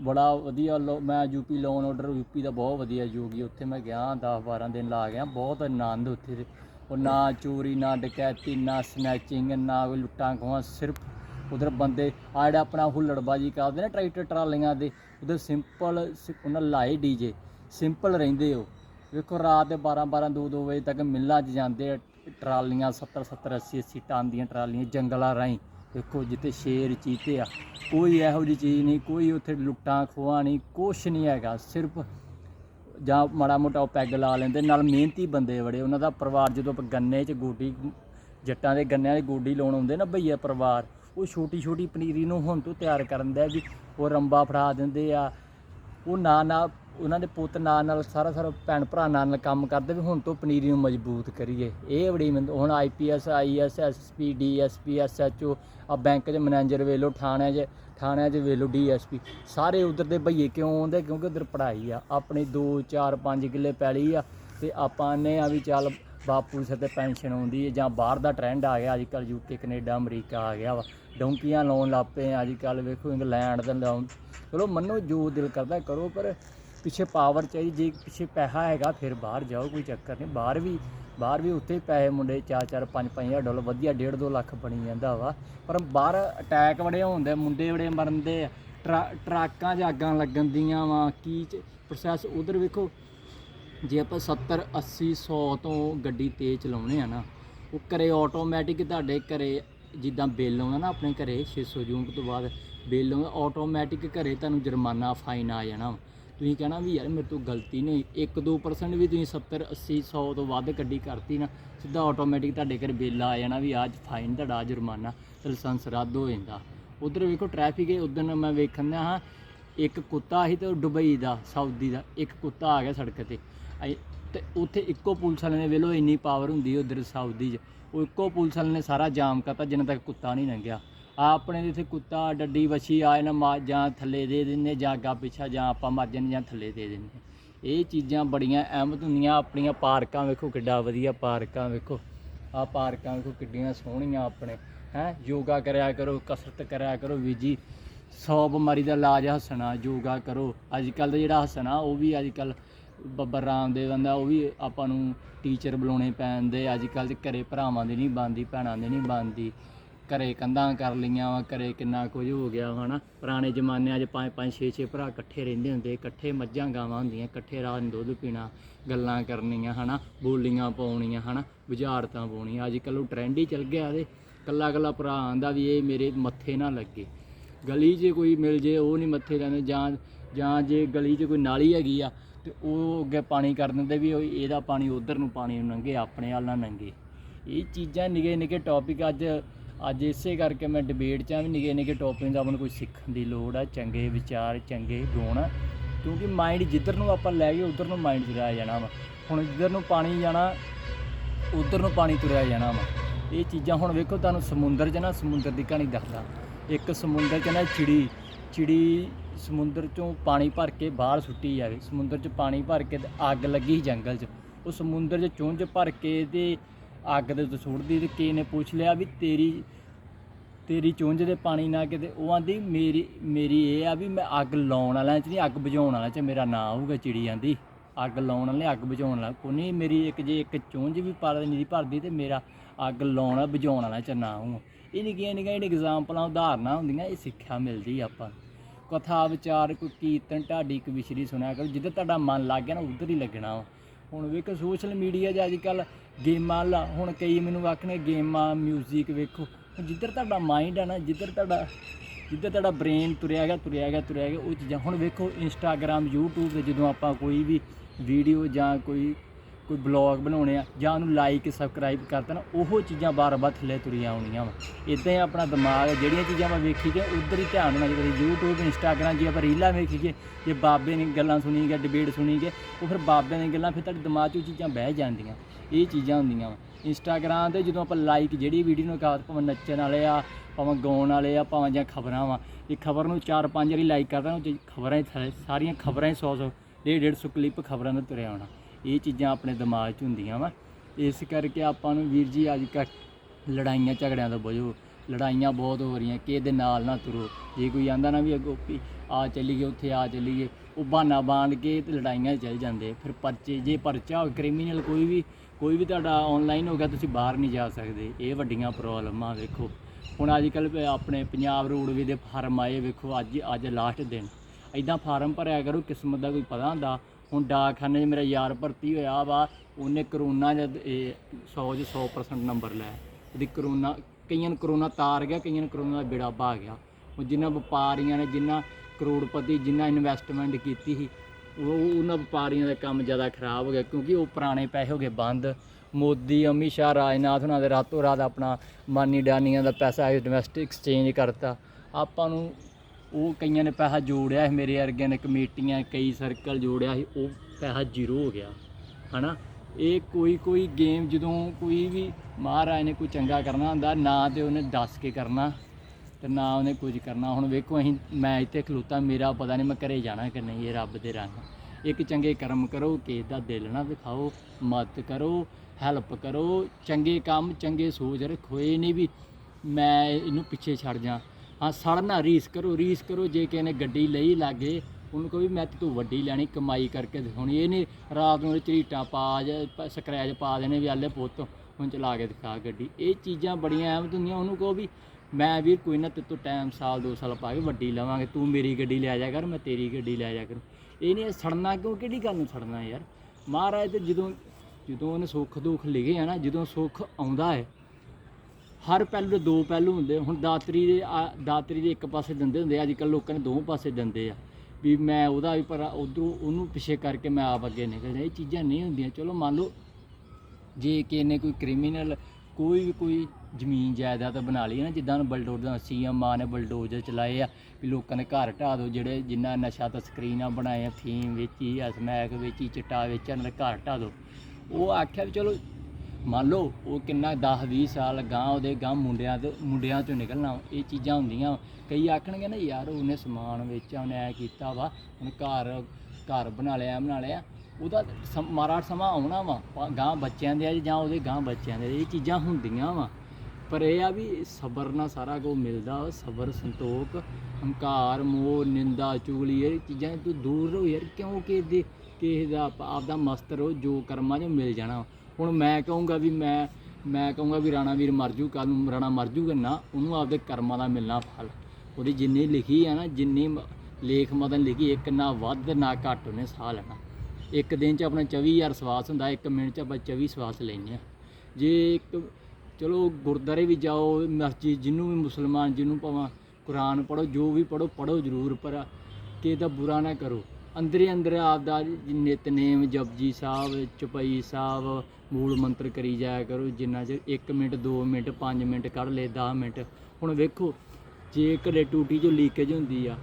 ਬੜਾ ਵਧੀਆ ਲੋ- ਮੈਂ ਯੂਪੀ ਲੋਨ ਆਰਡਰ ਯੂਪੀ ਦਾ ਬਹੁਤ ਵਧੀਆ ਜੋਗੀ ਉੱਥੇ ਮੈਂ ਗਿਆ 10 12 ਦਿਨ ਲਾ ਗਿਆ। ਬਹੁਤ ਆਨੰਦ ਉੱਥੇ ਦੇ। ਉਹ ਨਾ ਚੋਰੀ, ਨਾ ਡਕੈਤੀ, ਨਾ ਸਨੈਚਿੰਗ ਨਾ ਕੋਈ ਲੁੱਟਾਂ ਖੋਹਾਂ, ਸਿਰਫ ਉਧਰ ਬੰਦੇ ਆ ਜਿਹੜਾ ਆਪਣਾ ਹੁੱਲੜਬਾਜੀ ਕਰਦੇ ਨੇ, ਟਰੈਕਟਰ ਟਰਾਲੀਆਂ ਦੇ। ਉਧਰ ਸਿੰਪਲ ਉਹਨਾਂ ਲਾਏ ਡੀਜੇ ਸਿੰਪਲ ਰਹਿੰਦੇ ਉਹ। ਵੇਖੋ ਰਾਤ ਦੇ 12 12 2 2 ਵਜੇ ਤੱਕ ਮਿੱਲਾਂ 'ਚ ਜਾਂਦੇ ਆ, ਟਰਾਲੀਆਂ 70 70 80 80 ਟਨ ਦੀਆਂ ਟਰਾਲੀਆਂ ਜੰਗਲਾਂ ਰਾਹੀਂ। ਦੇਖੋ ਜਿੱਥੇ ਸ਼ੇਰ ਚੀਤੇ ਆ, ਕੋਈ ਇਹੋ ਜਿਹੀ ਚੀਜ਼ ਨਹੀਂ, ਕੋਈ ਉੱਥੇ ਲੁੱਟਾਂ ਖੋਹਾਂ ਨਹੀਂ, ਕੁਛ ਨਹੀਂ ਹੈਗਾ, ਸਿਰਫ ਜਾਂ ਮਾੜਾ ਮੋਟਾ ਉਹ ਪੈਗ ਲਾ ਲੈਂਦੇ, ਨਾਲ ਮਿਹਨਤੀ ਬੰਦੇ ਬੜੇ ਉਹਨਾਂ ਦਾ ਪਰਿਵਾਰ, ਜਦੋਂ ਆਪਾਂ ਗੰਨੇ 'ਚ ਗੋਡੀ, ਜੱਟਾਂ ਦੇ ਗੰਨਿਆਂ ਦੀ ਗੋਡੀ ਲਾਉਣ ਆਉਂਦੇ ਨਾ ਭਈਆ ਪਰਿਵਾਰ, ਉਹ ਛੋਟੀ ਛੋਟੀ ਪਨੀਰੀ ਨੂੰ ਹੁਣ ਤੋਂ ਤਿਆਰ ਕਰਨ ਦਾ ਵੀ ਉਹ ਰੰਬਾ ਫੜਾ ਦਿੰਦੇ ਆ, ਉਹ ਨਾ ਨਾ ਉਹਨਾਂ ਦੇ ਪੁੱਤ ਨਾਲ ਨਾਲ ਸਾਰਾ ਸਾਰਾ ਭੈਣ ਭਰਾ ਨਾਲ ਨਾਲ ਕੰਮ ਕਰਦੇ ਵੀ ਹੁਣ ਤੋਂ ਪਨੀਰੀ ਨੂੰ ਮਜ਼ਬੂਤ ਕਰੀਏ। ਇਹ ਬੜੀ ਮੈਨੂੰ ਹੁਣ IPS IAS SP DSP SHO ਆ ਬੈਂਕ 'ਚ ਮੈਨੇਜਰ ਵੇਲੋ ਥਾਣਿਆਂ 'ਚ ਥਾਣਿਆਂ 'ਚ ਵੇਲੋ ਡੀਐਸਪੀ ਸਾਰੇ ਉਧਰ ਦੇ ਭਈਏ ਕਿਉਂ ਆਉਂਦੇ? ਕਿਉਂਕਿ ਉਧਰ ਪੜ੍ਹਾਈ ਆ। ਆਪਣੇ 2 4 5 ਕਿੱਲੇ ਪੈਲੀ ਆ ਤੇ ਆਪਾਂ ਨੇ ਆ ਵੀ ਚੱਲ ਬਾਪੂ ਸਿਰ ਤੇ ਪੈਨਸ਼ਨ ਆਉਂਦੀ ਹੈ ਜਾਂ ਬਾਹਰ ਦਾ ਟ੍ਰੈਂਡ ਆ ਗਿਆ। ਅੱਜ ਕੱਲ ਯੂਕੇ ਕੈਨੇਡਾ, ਅਮਰੀਕਾ ਆ ਗਿਆ ਵਾ। ਡੌਂਕੀਆਂ ਲਾਉਣ ਲੱਗ ਪਏ ਅੱਜ ਕੱਲ ਵੇਖੋ ਇੰਗਲੈਂਡ ਦਾ ਲਾਉਣ ਚਲੋ ਮੰਨੋ ਜੋ ਦਿਲ ਕਰਦਾ ਕਰੋ, ਪਰ ਪਿੱਛੇ ਪਾਵਰ ਚਾਹੀਦੀ ਜੇ ਪਿੱਛੇ ਪੈਸਾ ਹੈਗਾ, ਫਿਰ ਬਾਹਰ ਜਾਓ, ਕੋਈ ਚੱਕਰ ਨਹੀਂ। ਬਾਹਰ ਵੀ ਬਾਹਰ ਵੀ ਉੱਥੇ ਪੈਸੇ ਮੁੰਡੇ 4-4 5-5 ਹਜ਼ਾਰ ਡਾਲਰ, ਵਧੀਆ 1.5-2 ਲੱਖ ਬਣੀ ਜਾਂਦਾ ਵਾ। ਪਰ ਬਾਹਰ ਅਟੈਕ ਬੜੇ ਹੁੰਦੇ, ਮੁੰਡੇ ਬੜੇ ਮਰਨਦੇ ਆ ਟਰਾ- ਟਰੱਕਾਂ 'ਚ ਅੱਗਾਂ ਲੱਗਣ ਦੀਆਂ ਵਾ, ਕੀ ਪ੍ਰੋਸੈਸ ਉਧਰ ਵੇਖੋ। ਜੇ ਆਪਾਂ 70 80 100 ਤੋਂ ਗੱਡੀ ਤੇਜ਼ ਚਲਾਉਣੇ ਆ ਨਾ, ਉਹ ਘਰੇ ਆਟੋਮੈਟਿਕ ਤੁਹਾਡੇ ਘਰੇ ਜਿੱਦਾਂ ਬਿੱਲ ਆਉਂਦਾ ਨਾ ਆਪਣੇ ਘਰੇ 600 ਜੂਨ ਤੋਂ ਬਾਅਦ ਬਿੱਲ ਆਉਂਦਾ ਆਟੋਮੈਟਿਕ ਘਰੇ ਤੁਹਾਨੂੰ ਜੁਰਮਾਨਾ ਫਾਈਨ ਆ ਜਾਣਾ। ਵਾ। ਤੁਸੀਂ ਕਹਿਣਾ ਵੀ ਯਾਰ ਮੇਰੇ ਤੋਂ ਗਲਤੀ ਨਹੀਂ 1-2% ਵੀ ਤੁਸੀਂ 70 80 100 ਤੋਂ ਵੱਧ ਗੱਡੀ ਕਰਤੀ ਨਾ, ਸਿੱਧਾ ਆਟੋਮੈਟਿਕ ਤੁਹਾਡੇ ਘਰ ਬਿੱਲ ਆ ਜਾਣਾ ਵੀ ਅੱਜ ਫਾਈਨ ਤੁਹਾਡਾ, ਆਹ ਜੁਰਮਾਨਾ ਤੇ ਲਾਇਸੈਂਸ ਰੱਦ ਹੋ ਜਾਂਦਾ। ਉਧਰ ਵੇਖੋ ਟ੍ਰੈਫਿਕ ਹੈ ਉਧਰ ਮੈਂ ਵੇਖਣ ਡਿਆ ਹਾਂ, ਇੱਕ ਕੁੱਤਾ ਸੀ ਤੇ ਉਹ ਦੁਬਈ ਦਾ, ਸਾਊਦੀ ਦਾ, ਇੱਕ ਕੁੱਤਾ ਆ ਗਿਆ ਸੜਕ ਤੇ। ਤੇ ਉੱਥੇ ਇੱਕੋ ਪੁਲਿਸ ਵਾਲੇ ਨੇ ਵੇਲੋ ਇੰਨੀ ਪਾਵਰ ਹੁੰਦੀ ਉਧਰ ਸਾਊਦੀ 'ਚ। ਉਹ ਇੱਕੋ ਪੁਲਿਸ ਵਾਲੇ ਨੇ ਸਾਰਾ ਜਾਮ ਕਰਤਾ, ਜਿੰਨਾ ਤੱਕ ਕੁੱਤਾ ਨਹੀਂ ਲੰਘਿਆ। ਆਪਣੇ ਇੱਥੇ ਕੁੱਤਾ, ਡੱਡੀ, ਵਛੀ ਆ ਨਾ ਮਾ ਜਾਂ ਥੱਲੇ ਦੇ ਦਿੰਦੇ, ਜਾਂ ਅੱਗਾ ਪਿੱਛਾ, ਜਾਂ ਆਪਾਂ ਮਰ ਜਾਂਦੇ ਜਾਂ ਥੱਲੇ ਦੇ ਦਿੰਦੇ। ਇਹ ਚੀਜ਼ਾਂ ਬੜੀਆਂ ਅਹਿਮਤ ਹੁੰਦੀਆਂ ਆਪਣੀਆਂ ਪਾਰਕਾਂ ਵੇਖੋ, ਕਿੱਡਾ ਵਧੀਆ ਪਾਰਕਾਂ ਵੇਖੋ। ਆ ਪਾਰਕਾਂ ਵੇਖੋ, ਕਿੱਡੀਆਂ ਸੋਹਣੀਆਂ ਆਪਣੇ। ਹੈ, ਯੋਗਾ ਕਰਿਆ ਕਰੋ, ਕਸਰਤ ਕਰਿਆ ਕਰੋ ਵੀ ਜੀ। ਸੌ ਬਿਮਾਰੀ ਦਾ ਇਲਾਜ ਹੱਸਣਾ, ਯੋਗਾ ਕਰੋ। ਅੱਜ ਕੱਲ ਦਾ ਜਿਹੜਾ ਹੱਸਣਾ, ਉਹ ਵੀ ਅੱਜ ਕੱਲ ਬੱਬਰ ਰਾਮਦੇਵ ਆਂਦਾ, ਉਹ ਵੀ ਆਪਾਂ ਨੂੰ ਟੀਚਰ ਬੁਲਾਉਣੇ ਪੈਂਦੇ। ਅੱਜ ਕੱਲ ਦੇ ਘਰੇ ਭਰਾਵਾਂ ਦੇ ਨਹੀਂ ਬਣਦੀ, ਭੈਣਾਂ ਦੇ ਨਹੀਂ ਬਣਦੀ। ਘਰੇ ਕੰਧਾਂ ਕਰ ਲਈਆਂ ਵਾ, ਘਰੇ ਕਿੰਨਾ ਕੁਝ ਹੋ ਗਿਆ ਹਨਾ? ਪੁਰਾਣੇ ਜ਼ਮਾਨਿਆਂ 'ਚ ਪੰਜ ਪੰਜ, ਛੇ ਛੇ ਭਰਾ ਇਕੱਠੇ ਰਹਿੰਦੇ ਹੁੰਦੇ, ਇਕੱਠੇ ਮੱਝਾਂ ਗਾਵਾਂ ਹੁੰਦੀਆਂ, ਇਕੱਠੇ ਰਾਤ ਨੂੰ ਦੁੱਧ ਪੀਣਾ, ਗੱਲਾਂ ਕਰਨੀਆਂ, ਹਨਾ? ਬੋਲੀਆਂ ਪਾਉਣੀਆਂ, ਹਨਾ? ਬੁਝਾਰਤਾਂ ਪਾਉਣੀਆਂ। ਅੱਜ ਕੱਲ੍ਹ ਉਹ ਟ੍ਰੈਂਡ ਹੀ ਚੱਲ ਗਿਆ ਤੇ ਕੱਲਾ ਕੱਲਾ ਭਰਾ ਆਂਦਾ ਵੀ ਇਹ ਮੇਰੇ ਮੱਥੇ ਨਾ ਲੱਗੇ। ਗਲੀ 'ਚ ਕੋਈ ਮਿਲ ਜੇ, ਉਹ ਨਹੀਂ ਮੱਥੇ ਲੈਂਦੇ, ਜਾਂ ਜਾਂ ਜੇ ਗਲੀ 'ਚ ਕੋਈ ਨਾਲੀ ਹੈਗੀ ਆ, ਤੇ ਉਹ ਅੱਗੇ ਪਾਣੀ ਕਰ ਦਿੰਦੇ ਵੀ ਉਹ ਇਹਦਾ ਪਾਣੀ ਉਧਰ ਨੂੰ ਪਾਣੀ ਨੂੰ ਲੰਘੇ ਆਪਣੇ ਵੱਲ ਨਾ ਲੰਘੇ ਇਹ ਚੀਜ਼ਾਂ ਨਿਗੇ ਨਿਗੇ ਟੌਪਿਕ ਅੱਜ ਅੱਜ ਇਸੇ ਕਰਕੇ ਮੈਂ ਡਿਬੇਟ 'ਚ ਆ ਵੀ ਨਿਗੇ ਨਿਗੇ ਟੌਪਿਕ ਦਾ ਆਪਾਂ ਨੂੰ ਕੋਈ ਸਿੱਖਣ ਦੀ ਲੋੜ ਆ, ਚੰਗੇ ਵਿਚਾਰ, ਚੰਗੇ ਗੁਣ, ਕਿਉਂਕਿ ਮਾਈਂਡ ਜਿੱਧਰ ਨੂੰ ਆਪਾਂ ਲੈ ਗਏ, ਉਧਰ ਨੂੰ ਮਾਈਂਡ ਤੁਰਿਆ ਜਾਣਾ ਵਾ। ਹੁਣ ਜਿੱਧਰ ਨੂੰ ਪਾਣੀ ਜਾਣਾ, ਉਧਰ ਨੂੰ ਪਾਣੀ ਤੁਰਿਆ ਜਾਣਾ ਵਾ। ਇਹ ਚੀਜ਼ਾਂ ਹੁਣ ਵੇਖੋ, ਤੁਹਾਨੂੰ ਸਮੁੰਦਰ 'ਚ ਨਾ, ਸਮੁੰਦਰ ਦੀ ਕਹਾਣੀ ਦੱਸਦਾ। ਇੱਕ ਸਮੁੰਦਰ 'ਚ ਨਾ ਚਿੜੀ ਚਿੜੀ ਸਮੁੰਦਰ 'ਚੋਂ ਪਾਣੀ ਭਰ ਕੇ ਬਾਹਰ ਸੁੱਟੀ ਜਾਵੇ। ਸਮੁੰਦਰ 'ਚ ਪਾਣੀ ਭਰ ਕੇ ਤੇ ਅੱਗ ਲੱਗੀ ਜੰਗਲ 'ਚ। ਉਹ ਸਮੁੰਦਰ 'ਚ ਚੁੰਝ ਭਰ ਕੇ ਤੇ ਅੱਗ ਦੇ ਉੱਤੇ ਸੁੱਟਦੀ ਤੇ ਕਿਸੇ ਨੇ ਪੁੱਛ ਲਿਆ ਵੀ ਤੇਰੀ ਤੇਰੀ ਚੁੰਝ ਦੇ ਪਾਣੀ ਨਾਲ ਕਿਤੇ, ਉਹ ਆਂਦੀ, ਮੇਰੀ ਮੇਰੀ ਇਹ ਆ ਵੀ ਮੈਂ ਅੱਗ ਲਾਉਣ ਵਾਲਿਆਂ 'ਚ ਨਹੀਂ ਅੱਗ ਬੁਝਾਉਣ ਵਾਲਿਆਂ 'ਚ ਮੇਰਾ ਨਾਂ ਹੋਊਗਾ ਚਿੜੀ ਆਂਦੀ। ਅੱਗ ਲਾਉਣ ਵਾਲੇ, ਅੱਗ ਬੁਝਾਉਣ ਵਾਲਾ। ਕੋਈ ਮੇਰੀ ਇੱਕ ਜੇ ਇੱਕ ਚੁੰਝ ਵੀ ਪਰ ਨਹੀਂ ਭਰਦੀ ਤੇ ਮੇਰਾ ਅੱਗ ਲਾਉਣ ਵਾਲਾ ਬੁਝਾਉਣ ਵਾਲਾ 'ਚ ਨਾਂ ਹੋਊ। ਇਹ ਨਿੱਕੀਆਂ ਨਿੱਕੀਆਂ ਜਿਹੜੀਆਂ ਐਗਜ਼ਾਮਪਲਾਂ ਉਦਾਹਰਨਾਂ ਹੁੰਦੀਆਂ, ਇਹ ਸਿੱਖਿਆ ਮਿਲਦੀ ਆਪਾਂ ਕਥਾ, ਵਿਚਾਰ, ਕੋਈ ਕੀਰਤਨ, ਢਾਡੀ ਕੋਈ ਸੁਣਿਆ ਕਰੋ ਜਿੱਧਰ ਤੁਹਾਡਾ ਮਨ ਲੱਗ ਗਿਆ ਨਾ, ਉਧਰ ਹੀ ਲੱਗਣਾ ਵਾ। ਹੁਣ ਵੇਖੋ ਸੋਸ਼ਲ ਮੀਡੀਆ 'ਚ ਅੱਜ ਕੱਲ ਗੇਮਾਂ ਲਾ, ਹੁਣ ਕਈ ਮੈਨੂੰ ਆਖਣੇ ਗੇਮਾਂ 뮤직 ਵੇਖੋ ਜਿੱਧਰ ਤੁਹਾਡਾ ਮਾਈਂਡ ਹੈ ਨਾ, ਜਿੱਧਰ ਤੁਹਾਡਾ ਜਿੱਧਰ ਤੁਹਾਡਾ ਬ੍ਰੇਨ ਤੁਰਿਆ ਗਿਆ ਤੁਰਿਆ ਗਿਆ ਤੁਰਿਆ ਗਿਆ, ਉਹ ਚੀਜ਼ਾਂ, ਹੁਣ ਵੇਖੋ ਇੰਸਟਾਗ੍ਰam YouTube ਤੇ ਜਦੋਂ ਆਪਾਂ ਕੋਈ ਵੀ ਵੀਡੀਓ ਜਾਂ ਕੋਈ ਕੋਈ ਬਲੌਗ ਬਣਾਉਣੇ ਆ ਜਾਂ ਉਹਨੂੰ ਲਾਈਕ ਸਬਸਕ੍ਰਾਈਬ ਕਰਤਾ ਨਾ ਉਹ ਚੀਜ਼ਾਂ ਬਾਰ-ਬਾਰ ਥੱਲੇ ਤੁਰੀਆਂ ਆਉਣੀਆਂ ਵਾ। ਇਦਾਂ ਹੀ ਆਪਣਾ ਦਿਮਾਗ ਜਿਹੜੀਆਂ ਚੀਜ਼ਾਂ ਆਪਾਂ ਵੇਖੀ ਗਏ ਉਧਰ ਹੀ ਧਿਆਨ ਦੇਣਾ ਜੇ YouTube, Instagram, ਜੇ ਆਪਾਂ ਰੀਲਾਂ ਵੇਖੀਏ, ਜੇ ਬਾਬੇ ਨੇ ਗੱਲਾਂ ਸੁਣੀ ਗਏ ਡਿਬੇਟ ਸੁਣੀ ਗਏ ਉਹ ਫਿਰ ਬਾਬਿਆਂ ਦੀਆਂ ਗੱਲਾਂ ਫਿਰ ਤੁਹਾਡੇ ਦਿਮਾਗ 'ਚ ਉਹ ਚੀਜ਼ਾਂ ਬਹਿ ਜਾਂਦੀਆਂ, ਇਹ ਚੀਜ਼ਾਂ ਹੁੰਦੀਆਂ ਵਾ। ਇੰਸਟਾਗ੍ਰਾਮ ਤੇ ਜਦੋਂ ਆਪਾਂ ਲਾਈਕ ਜਿਹੜੀ ਵੀਡੀਓ ਨੂੰ ਕਹਾ ਭਾਵੇਂ ਨੱਚਣ ਵਾਲੇ ਆ, ਭਾਵੇਂ ਗਾਉਣ ਵਾਲੇ ਆ, ਭਾਵੇਂ ਜਾਂ ਖਬਰਾਂ ਵਾ, ਇਹ ਖਬਰ ਨੂੰ ਚਾਰ ਪੰਜ ਵਾਰੀ ਲਾਈਕ ਕਰਦਾ ਉਹ 'ਚ ਖਬਰਾਂ ਹੀ ਸਾਰੀਆਂ ਖਬਰਾਂ ਹੀ 100 100 ਡੇਢ ਡੇਢ ਸੌ ਕਲਿੱਪ ਖਬਰਾਂ ਦਾ ਤੁਰਿਆ ਆਉਣਾ। ਇਹ ਚੀਜ਼ਾਂ ਆਪਣੇ ਦਿਮਾਗ 'ਚ ਹੁੰਦੀਆਂ ਵਾ। ਇਸ ਕਰਕੇ ਆਪਾਂ ਨੂੰ ਵੀਰ ਜੀ ਅੱਜ ਕੱਲ੍ਹ ਲੜਾਈਆਂ ਝਗੜਿਆਂ ਤੋਂ ਬਚੋ ਲੜਾਈਆਂ ਬਹੁਤ ਹੋ ਰਹੀਆਂ ਕਿਸੇ ਦੇ ਨਾਲ ਨਾ ਤੁਰੋ। ਜੇ ਕੋਈ ਆਂਦਾ ਨਾ ਵੀ ਅੱਗੋਂ ਆ ਚੱਲੀਏ, ਉੱਥੇ ਆ ਚੱਲੀਏ, ਉਹ ਬਹਾਨਾ ਬਾਂਧ ਕੇ ਤੇ ਲੜਾਈਆਂ ਚੱਲ ਜਾਂਦੇ ਫਿਰ ਪਰਚੇ, ਜੇ ਪਰਚਾ ਹੋ ਕ੍ਰਿਮੀਨਲ ਕੋਈ ਵੀ ਕੋਈ ਵੀ ਤੁਹਾਡਾ ਆਨਲਾਈਨ ਹੋ ਗਿਆ ਤੁਸੀਂ ਬਾਹਰ ਨਹੀਂ ਜਾ ਸਕਦੇ। ਇਹ ਵੱਡੀਆਂ ਪ੍ਰੋਬਲਮਾਂ ਵੇਖੋ। ਹੁਣ ਅੱਜ ਕੱਲ੍ਹ ਆਪਣੇ ਪੰਜਾਬ ਰੋਡਵੇ ਦੇ ਫਾਰਮ ਆਏ ਵੇਖੋ, ਅੱਜ ਅੱਜ ਲਾਸਟ ਦਿਨ। ਐਦਾਂ ਫਾਰਮ ਭਰਿਆ ਕਰੋ, ਕਿਸਮਤ ਦਾ ਕੋਈ ਪਤਾ ਹੁੰਦਾ। ਹੁਣ ਡਾਕਖਾਨੇ 'ਚ ਮੇਰਾ ਯਾਰ ਭਰਤੀ ਹੋਇਆ ਵਾ, ਉਹਨੇ ਕਰੋਨਾ ਜਦ 100 ਚ 100% ਨੰਬਰ ਲੈ ਉਹਦੀ ਕਰੋਨਾ, ਕਈਆਂ ਨੂੰ ਕਰੋਨਾ ਤਾਰ ਗਿਆ, ਕਈਆਂ ਨੂੰ ਕਰੋਨਾ ਦਾ ਬੇੜਾ ਪਾ ਗਿਆ। ਉਹ ਜਿਨ੍ਹਾਂ ਵਪਾਰੀਆਂ ਨੇ ਜਿਨ੍ਹਾਂ ਕਰੋੜਪਤੀ ਜਿਨ੍ਹਾਂ ਇਨਵੈਸਟਮੈਂਟ ਕੀਤੀ ਸੀ, ਉਹ ਉਹਨਾਂ ਵਪਾਰੀਆਂ ਦਾ ਕੰਮ ਜ਼ਿਆਦਾ ਖਰਾਬ ਹੋ ਗਿਆ, ਕਿਉਂਕਿ ਉਹ ਪੁਰਾਣੇ ਪੈਸੇ ਹੋ ਗਏ ਬੰਦ। ਮੋਦੀ, ਅਮਿਤ ਸ਼ਾਹ, ਰਾਜਨਾਥ ਉਹਨਾਂ ਦੇ ਰਾਤੋਂ ਰਾਤ ਆਪਣਾ ਮਾਨੀ ਡਾਨੀਆਂ ਦਾ ਪੈਸਾ ਇਨਵੈਸਟ ਐਕਸਚੇਂਜ ਕਰਤਾ। ਆਪਾਂ ਨੂੰ ਉਹ ਕਈਆਂ ਨੇ ਪੈਸਾ ਜੋੜਿਆ ਸੀ ਮੇਰੇ ਵਰਗਿਆਂ ਨੇ, ਕਮੇਟੀਆਂ, ਕਈ ਸਰਕਲ ਜੋੜਿਆ ਸੀ, ਉਹ ਪੈਸਾ ਜ਼ੀਰੋ ਹੋ ਗਿਆ, ਹਨਾ? ਇਹ ਕੋਈ ਕੋਈ ਗੇਮ ਜਦੋਂ ਕੋਈ ਵੀ ਮਹਾਰਾਜ ਨੇ ਕੋਈ ਚੰਗਾ ਕਰਨਾ ਹੁੰਦਾ, ਨਾ ਤੇ ਉਹਨੇ ਦੱਸ ਕੇ ਕਰਨਾ ਤੇ ਨਾ ਉਹਨੇ ਕੁਝ ਕਰਨਾ। ਹੁਣ ਵੇਖੋ, ਅਸੀਂ, ਮੈਂ ਇੱਥੇ ਖਲੋਤਾ, ਮੇਰਾ ਪਤਾ ਨਹੀਂ ਮੈਂ ਘਰੇ ਜਾਣਾ ਕਿ ਨਹੀਂ, ਇਹ ਰੱਬ ਦੇ ਰੰਗ ਇੱਕ ਚੰਗੇ ਕਰਮ ਕਰੋ, ਕਿਸੇ ਦਾ ਦਿਲ ਨਾ ਦਿਖਾਓ, ਮਦਦ ਕਰੋ ਹੈਲਪ ਕਰੋ, ਚੰਗੇ ਕੰਮ, ਚੰਗੇ ਸੋਚ ਰੱਖੋ। ਇਹ ਨਹੀਂ ਵੀ ਮੈਂ ਇਹਨੂੰ ਪਿੱਛੇ ਛੱਡ ਜਾਂ। ਹਾਂ ਸੜਨਾ ਰੀਸ ਕਰੋ ਰੀਸ ਕਰੋ, ਜੇ ਕਿਸੇ ਨੇ ਗੱਡੀ ਲਈ ਲਾਗੇ, ਉਹਨੂੰ ਕਹੋ ਵੀ ਮੈਂ ਤੇ ਤੂੰ ਵੱਡੀ ਲੈਣੀ, ਕਮਾਈ ਕਰਕੇ ਦਿਖਾਉਣੀ। ਇਹ ਨਹੀਂ, ਰਾਤ ਨੂੰ ਝਰੀਟਾਂ ਪਾ ਜਾਂ ਸਕਰੈਚ ਪਾ ਦੇਣੇ ਵੀ ਆਲੇ ਪੁੱਤ, ਹੁਣ ਚਲਾ ਕੇ ਦਿਖਾ ਗੱਡੀ। ਇਹ ਚੀਜ਼ਾਂ ਬੜੀਆਂ ਅਹਿਮ ਹੁੰਦੀਆਂ, ਉਹਨੂੰ ਕਹੋ ਵੀ ਮੈਂ ਵੀ ਕੋਈ ਨਾ ਤੇ ਤੂੰ ਟਾਈਮ ਸਾਲ, ਦੋ ਸਾਲ ਪਾ ਕੇ ਵੱਡੀ ਲਵਾਂਗੇ, ਤੂੰ ਮੇਰੀ ਗੱਡੀ ਲੈ ਜਾ ਕਰ, ਮੈਂ ਤੇਰੀ ਗੱਡੀ ਲੈ ਜਾ ਕਰ। ਇਹ ਨਹੀਂ ਸੜਨਾ ਕਿਉਂ, ਕਿਹੜੀ ਗੱਲ ਨੂੰ ਸੜਨਾ ਯਾਰ? ਮਹਾਰਾਜ ਤੇ ਜਦੋਂ ਜਦੋਂ ਉਹਨੇ ਸੁੱਖ ਦੁੱਖ ਲਿਖੇ ਆ ਨਾ, ਜਦੋਂ ਸੁੱਖ ਆਉਂਦਾ ਹੈ ਹਰ ਪਹਿਲੂ ਦੇ ਦੋ ਪਹਿਲੂ ਹੁੰਦੇ ਹੁਣ ਦਾਤਰੀ ਦੇ, ਆ- ਦਾਤਰੀ ਦੇ ਇੱਕ ਪਾਸੇ ਦਿੰਦੇ ਹੁੰਦੇ ਅੱਜ ਕੱਲ੍ਹ ਲੋਕਾਂ ਨੇ ਦੋ ਪਾਸੇ ਦਿੰਦੇ ਆ। ਵੀ ਮੈਂ ਉਹਦਾ ਵੀ ਪਰ ਉਧਰੋਂ ਉਹਨੂੰ ਪਿੱਛੇ ਕਰਕੇ ਮੈਂ ਆਪ ਅੱਗੇ ਨਿਕਲਦਾ ਇਹ ਚੀਜ਼ਾਂ ਨਹੀਂ ਹੁੰਦੀਆਂ। ਚਲੋ ਮੰਨ ਲਓ, ਜੇ ਕਿਸੇ ਨੇ ਕੋਈ ਕ੍ਰਿਮੀਨਲ ਕੋਈ ਵੀ ਕੋਈ ਜ਼ਮੀਨ ਜਾਇਦਾਦ ਬਣਾ ਲਈ ਹੈ ਨਾ, ਜਿੱਦਾਂ ਬਲਡੋਜ਼ਰ ਸੀਐਮ ਮਾਂ ਨੇ ਬਲਡੋਜ਼ਰ ਚਲਾਏ ਆ, ਵੀ ਲੋਕਾਂ ਦੇ ਘਰ ਢਾ ਦਿਓ ਜਿਹੜੇ ਜਿੰਨਾ ਨਸ਼ਾ ਤਸਕਰੀਨਾਂ ਬਣਾਏ ਆ, ਥੀਮ ਵੇਚੀ ਆ, ਸਮੈਕ ਵੇਚੀ, ਚਿੱਟਾ ਵੇਚਣ ਦੇ ਘਰ ਢਾ ਦਿਓ ਉਹ ਆਖਿਆ ਵੀ ਚਲੋ ਮੰਨ ਲਓ ਉਹ ਕਿੰਨਾ 10 20 ਸਾਲ ਗਾਂ ਉਹਦੇ ਗਾਂ ਮੁੰਡਿਆਂ ਤੋਂ ਮੁੰਡਿਆਂ ਚੋਂ ਨਿਕਲਣਾ ਇਹ ਚੀਜ਼ਾਂ ਹੁੰਦੀਆਂ ਕਈ ਆਖਣਗੇ ਨਾ ਯਾਰ ਉਹਨੇ ਸਮਾਨ ਵੇਚਿਆ ਉਹਨੇ ਐ ਕੀਤਾ ਵਾ ਹੁਣ ਘਰ ਘਰ ਬਣਾ ਲਿਆ ਬਣਾ ਲਿਆ। ਉਹਦਾ ਸਮ- ਮਾੜਾ ਸਮਾਂ ਆਉਣਾ ਵਾ ਪ- ਗਾਂ ਬੱਚਿਆਂ ਦੇ ਜਾਂ ਉਹਦੇ ਗਾਂ ਬੱਚਿਆਂ ਦੇ ਇਹ ਚੀਜ਼ਾਂ ਹੁੰਦੀਆਂ ਵਾ। ਪਰ ਇਹ ਆ ਵੀ ਸਬਰ ਨਾਲ ਸਾਰਾ ਕੁਝ ਮਿਲਦਾ ਵਾ, ਸਬਰ ਸੰਤੋਖ ਹੰਕਾਰ ਮੋਹ ਨਿੰਦਾ ਚੁਗਲੀ ਇਹ ਚੀਜ਼ਾਂ ਤੋਂ ਦੂਰ ਰਹੋ ਯਾਰ। ਕਿਉਂਕਿ ਦੇ ਕਿਸੇ ਦਾ ਆਪਦਾ ਮਸਤ ਰਹੋ ਜੋ ਕਰਮਾਂ 'ਚ ਮਿਲ ਜਾਣਾ ਹੁਣ ਮੈਂ ਕਹੂੰਗਾ ਵੀ ਮੈਂ ਮੈਂ ਕਹੂੰਗਾ ਵੀ ਰਾਣਾ ਵੀਰ ਮਰ ਜੂ ਕੱਲ ਨੂੰ ਰਾਣਾ ਮਰ ਜੂਗਾ ਨਾ, ਉਹਨੂੰ ਆਪਦੇ ਕਰਮਾਂ ਦਾ ਮਿਲਣਾ ਫਲ। ਉਹਦੀ ਜਿੰਨੀ ਲਿਖੀ ਆ ਨਾ, ਜਿੰਨੀ ਮ- ਲੇਖ ਮਦਨ ਲਿਖੀ, ਇੱਕ ਨਾ ਵੱਧ ਨਾ ਘੱਟ ਉਹਨੇ ਸਾਹ ਲੈਣਾ। ਇੱਕ ਦਿਨ 'ਚ ਆਪਣਾ 24000 ਸਵਾਸ ਹੁੰਦਾ, ਇੱਕ ਮਿੰਟ 'ਚ ਆਪਾਂ 24 ਸਵਾਸ ਲੈਂਦੇ ਆ ਜੇ ਇੱਕ, ਚਲੋ ਗੁਰਦਾਰੇ ਵੀ ਜਾਓ, ਮਸਜਿਦ ਜਿਹਨੂੰ ਵੀ ਮੁਸਲਮਾਨ ਜਿਹਨੂੰ ਭਾਵੇਂ, ਕੁਰਾਨ ਪੜੋ ਜੋ ਵੀ ਪੜੋ ਪੜੋ ਜ਼ਰੂਰ, ਪਰ ਕਿ ਦਾ ਬੁਰਾ ਨਾ ਕਰੋ। ਅੰਦਰੇ ਅੰਦਰ ਆਪਦਾ ਨਿਤਨੇਮ ਜਪਜੀ ਸਾਹਿਬ, ਚੁਪਈ ਸਾਹਿਬ ਮੂਲ ਮੰਤਰ ਕਰੀ ਜਾਇਆ ਕਰੋ, ਜਿੰਨਾ ਚਿਰ 1 ਮਿੰਟ 2 ਮਿੰਟ 5 ਮਿੰਟ ਕੱਢ ਲਏ 10 ਮਿੰਟ। ਹੁਣ ਵੇਖੋ, ਜੇ ਘਰੇ ਟੂਟੀ 'ਚੋਂ ਲੀਕੇਜ ਹੁੰਦੀ ਆ,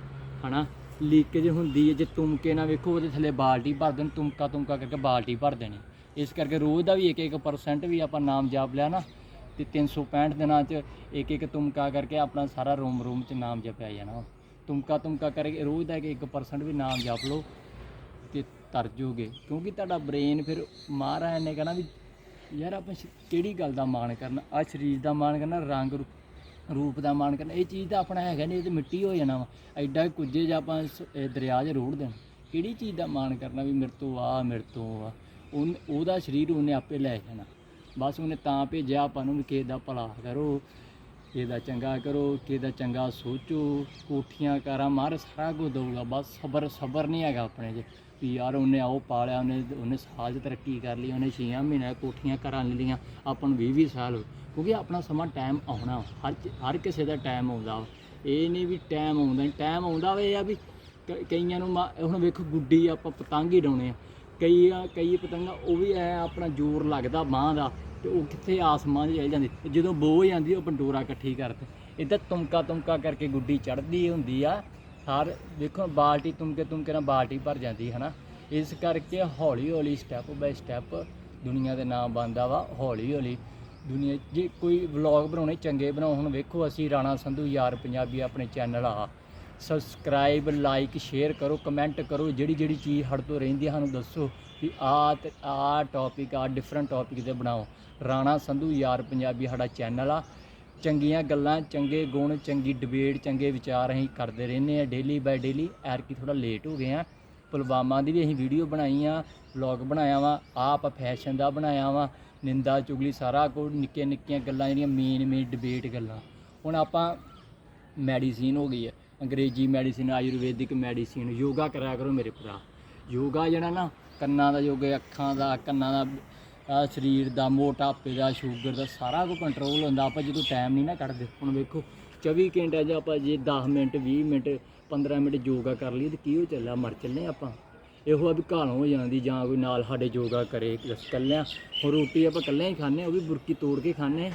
ਹਨਾ? ਲੀਕੇਜ ਹੁੰਦੀ ਹੈ ਜੇ ਤੁਮਕੇ ਨਾ ਵੇਖੋ, ਉਹਦੇ ਥੱਲੇ ਬਾਲਟੀ ਭਰ ਦੇਣ ਤੁਮਕਾ ਤੁਮਕਾ ਕਰਕੇ ਬਾਲਟੀ ਭਰ ਦੇਣੀ। ਇਸ ਕਰਕੇ ਰੋਜ਼ ਦਾ ਵੀ ਇੱਕ ਇੱਕ ਪਰਸੈਂਟ ਵੀ ਆਪਾਂ ਨਾਮ ਜਾਪ ਲਿਆ ਨਾ, ਤੇ 365 ਦਿਨਾਂ 'ਚ ਇੱਕ ਇੱਕ ਤੁਮਕਾ ਕਰਕੇ ਆਪਣਾ ਸਾਰਾ ਰੂਮ ਰੂਮ 'ਚ ਨਾਮ ਜਪਿਆ ਜਾਣਾ। ਵਾ। ਤੁਮਕਾ ਤੁਮਕਾ ਕਰਕੇ ਰੋਜ਼ ਦਾ ਇੱਕ 1% ਵੀ ਨਾਮ ਜਪ ਲਓ। ਤਰ ਜੋਗੇ। ਕਿਉਂਕਿ ਤੁਹਾਡਾ ਬ੍ਰੇਨ ਫਿਰ ਮਹਾਰਾਜ ਨੇ ਕਹਿਣਾ ਵੀ ਯਾਰ ਆਪਾਂ ਸ਼- ਕਿਹੜੀ ਗੱਲ ਦਾ ਮਾਣ ਕਰਨਾ? ਆ ਸਰੀਰ ਦਾ ਮਾਣ ਕਰਨਾ, ਰੰਗ ਰੂ- ਰੂਪ ਦਾ ਮਾਣ ਕਰਨਾ। ਇਹ ਚੀਜ਼ ਤਾਂ ਆਪਣਾ ਹੈਗਾ ਨਹੀਂ, ਇਹ ਤੇ ਮਿੱਟੀ ਹੋ ਜਾਣਾ ਵਾ। ਐਡਾ ਕੁਝੇ ਜਾਂ ਆਪਾਂ ਸ- ਇਹ ਦਰਿਆ 'ਚ ਰੋੜ ਦੇਣ। ਕਿਹੜੀ ਚੀਜ਼ ਦਾ ਮਾਣ ਕਰਨਾ ਵੀ ਮੇਰੇ ਤੋਂ ਆ ਮੇਰੇ ਤੋਂ ਆ। ਉਹਨ- ਉਹਦਾ ਸਰੀਰ ਉਹਨੇ ਆਪੇ ਲੈ ਜਾਣਾ। ਬਸ ਉਹਨੇ ਤਾਂ ਭੇਜਿਆ ਆਪਾਂ ਨੂੰ ਵੀ ਕਿਸੇ ਦਾ ਭਲਾ ਕਰੋ, ਕਿਸੇ ਦਾ ਚੰਗਾ ਕਰੋ, ਕਿਸੇ ਦਾ ਚੰਗਾ ਸੋਚੋ। ਕੋਠੀਆਂ, ਕਾਰਾਂ, ਮਾਰ ਸਾਰਾ ਕੁਝ ਦਊਗਾ। ਬਸ ਸਬਰ ਸਬਰ ਨਹੀਂ ਹੈਗਾ ਆਪਣੇ 'ਚ। ਯਾਰ ਉਹਨੇ ਆਓ ਪਾਲਿਆ, ਉਹਨੇ ਉਹਨੇ ਸਾਲ 'ਚ ਤਰੱਕੀ ਕਰ ਲਈ, ਉਹਨੇ 6 ਮਹੀਨੇ ਕੋਠੀਆਂ ਘਰਾਂ ਲੈ ਲਈਆਂ, ਆਪਾਂ ਨੂੰ 20 20 ਸਾਲ ਕਿਉਂਕਿ ਆਪਣਾ ਸਮਾਂ ਟਾਈਮ ਆਉਣਾ ਵਾ। ਹਰ ਚ- ਹਰ ਕਿਸੇ ਦਾ ਟਾਈਮ ਆਉਂਦਾ ਵਾ। ਇਹ ਨਹੀਂ ਵੀ ਟਾਈਮ ਆਉਂਦਾ ਟਾਈਮ ਆਉਂਦਾ ਵਾ ਇਹ ਆ ਵੀ ਕ- ਕਈਆਂ ਨੂੰ ਮਾ- ਹੁਣ ਵੇਖੋ ਗੁੱਡੀ ਆਪਾਂ ਪਤੰਗ ਹੀ ਡਾਉਣੇ ਆ ਕਈ ਕਈ ਪਤੰਗਾਂ, ਉਹ ਵੀ ਐ ਆਪਣਾ ਜ਼ੋਰ ਲੱਗਦਾ ਬਾਂਹ ਦਾ, ਤੇ ਉਹ ਕਿੱਥੇ ਆਸਮਾਨ 'ਚ ਚਲ ਜਾਂਦੀ ਜਦੋਂ ਬੋ ਹੋ ਜਾਂਦੀ, ਉਹ ਪੰਡੋਰਾ ਇਕੱਠੀ ਕਰਦੇ ਇਦਾਂ ਤੁਮਕਾ ਤੁਮਕਾ ਕਰਕੇ ਗੁੱਡੀ ਚੜਦੀ ਹੁੰਦੀ ਆ ਹਰ ਦੇਖੋ ਬਾਲਟੀ ਤੁਮਕੇ ਤੁਮਕੇ ਨਾਲ ਬਾਲਟੀ ਭਰ ਜਾਂਦੀ ਹੈ ਨਾ ਇਸ ਕਰਕੇ ਹੌਲੀ ਹੌਲੀ ਸਟੈਪ ਬਾਈ ਸਟੈਪ ਦੁਨੀਆ ਦੇ ਨਾਮ ਬਣਦਾ ਵਾ, ਹੌਲੀ ਹੌਲੀ। ਦੁਨੀਆ ਜੇ ਕੋਈ ਵਲੌਗ ਬਣਾਉਣੇ, ਚੰਗੇ ਬਣਾਓ ਹੁਣ ਵੇਖੋ ਅਸੀਂ ਰਾਣਾ ਸੰਧੂ ਯਾਰ ਪੰਜਾਬੀ ਆਪਣੇ ਚੈਨਲ ਆ। ਸਬਸਕ੍ਰਾਈਬ ਲਾਈਕ ਸ਼ੇਅਰ ਕਰੋ ਕਮੈਂਟ ਕਰੋ, ਜਿਹੜੀ ਜਿਹੜੀ ਚੀਜ਼ ਹੜ ਤੋਂ ਰਹਿੰਦੀ ਸਾਨੂੰ ਦੱਸੋ ਵੀ ਆ ਤੇ ਆ ਟੌਪਿਕ ਆ ਡਿਫਰੈਂਟ ਟੌਪਿਕ ਤੇ ਬਣਾਓ। ਰਾਣਾ ਸੰਧੂ ਯਾਰ ਪੰਜਾਬੀ ਸਾਡਾ ਚੈਨਲ ਆ। ਚੰਗੀਆਂ ਗੱਲਾਂ, ਚੰਗੇ ਗੁਣ, ਚੰਗੀ ਡਿਬੇਟ ਚੰਗੇ ਵਿਚਾਰ ਅਸੀਂ ਕਰਦੇ ਰਹਿੰਦੇ ਆ ਡੇਲੀ ਬਾਈ ਡੇਲੀ ਐਰਕੀ ਥੋੜਾ ਲੇਟ ਹੋ ਗਏ ਆ ਪੁਲਵਾਮਾ ਦੀ ਵੀ ਅਸੀਂ ਵੀਡੀਓ ਬਣਾਈ ਆ ਵਲੌਗ ਬਣਾਇਆ ਵਾ, ਆਪ ਫੈਸ਼ਨ ਦਾ ਬਣਾਇਆ ਵਾ, ਨਿੰਦਾ, ਚੁਗਲੀ, ਸਾਰਾ ਕੁਝ, ਨਿੱਕੀਆਂ ਨਿੱਕੀਆਂ ਗੱਲਾਂ ਜਿਹੜੀਆਂ ਮੇਨ ਮੇਨ ਡਿਬੇਟ ਗੱਲਾਂ। ਹੁਣ ਆਪਾਂ ਮੈਡੀਸਿਨ ਹੋ ਗਈ ਹੈ। ਅੰਗਰੇਜ਼ੀ ਮੈਡੀਸਿਨ ਆਯੁਰਵੈਦਿਕ ਮੈਡੀਸਿਨ ਯੋਗਾ ਕਰਿਆ ਕਰੋ ਮੇਰੇ ਭਰਾ। ਯੋਗਾ ਜਿਹੜਾ ਨਾ, ਕੰਨਾਂ ਦਾ ਯੋਗਾ ਅੱਖਾਂ ਦਾ, ਕੰਨਾਂ ਦਾ ਆਹ ਸਰੀਰ ਦਾ, ਮੋਟਾਪੇ ਦਾ, ਸ਼ੂਗਰ ਦਾ ਸਾਰਾ ਕੁਝ ਕੰਟਰੋਲ ਹੁੰਦਾ। ਆਪਾਂ ਜਦੋਂ ਟਾਈਮ ਨਹੀਂ ਨਾ ਕੱਢਦੇ, ਹੁਣ ਵੇਖੋ 24 ਘੰਟੇ ਜੇ ਆਪਾਂ ਜੇ 10 ਮਿੰਟ 20 ਮਿੰਟ 15 ਮਿੰਟ ਯੋਗਾ ਕਰ ਲਈਏ ਤੇ ਕੀ ਹੋ ਚੱਲਿਆ, ਮਰ ਚੱਲੇ ਆਪਾਂ। ਇਹੋ ਆ ਵੀ ਘਾਲ ਹੋ ਜਾਂਦੀ, ਜਾਂ ਕੋਈ ਨਾਲ ਸਾਡੇ ਯੋਗਾ ਕਰੇ, ਇਕੱਲਿਆਂ। ਹੁਣ ਰੋਟੀ ਆਪਾਂ ਇਕੱਲਿਆਂ ਹੀ ਖਾਂਦੇ ਹਾਂ, ਉਹ ਵੀ ਬੁਰਕੀ ਤੋੜ ਕੇ ਖਾਂਦੇ ਹਾਂ।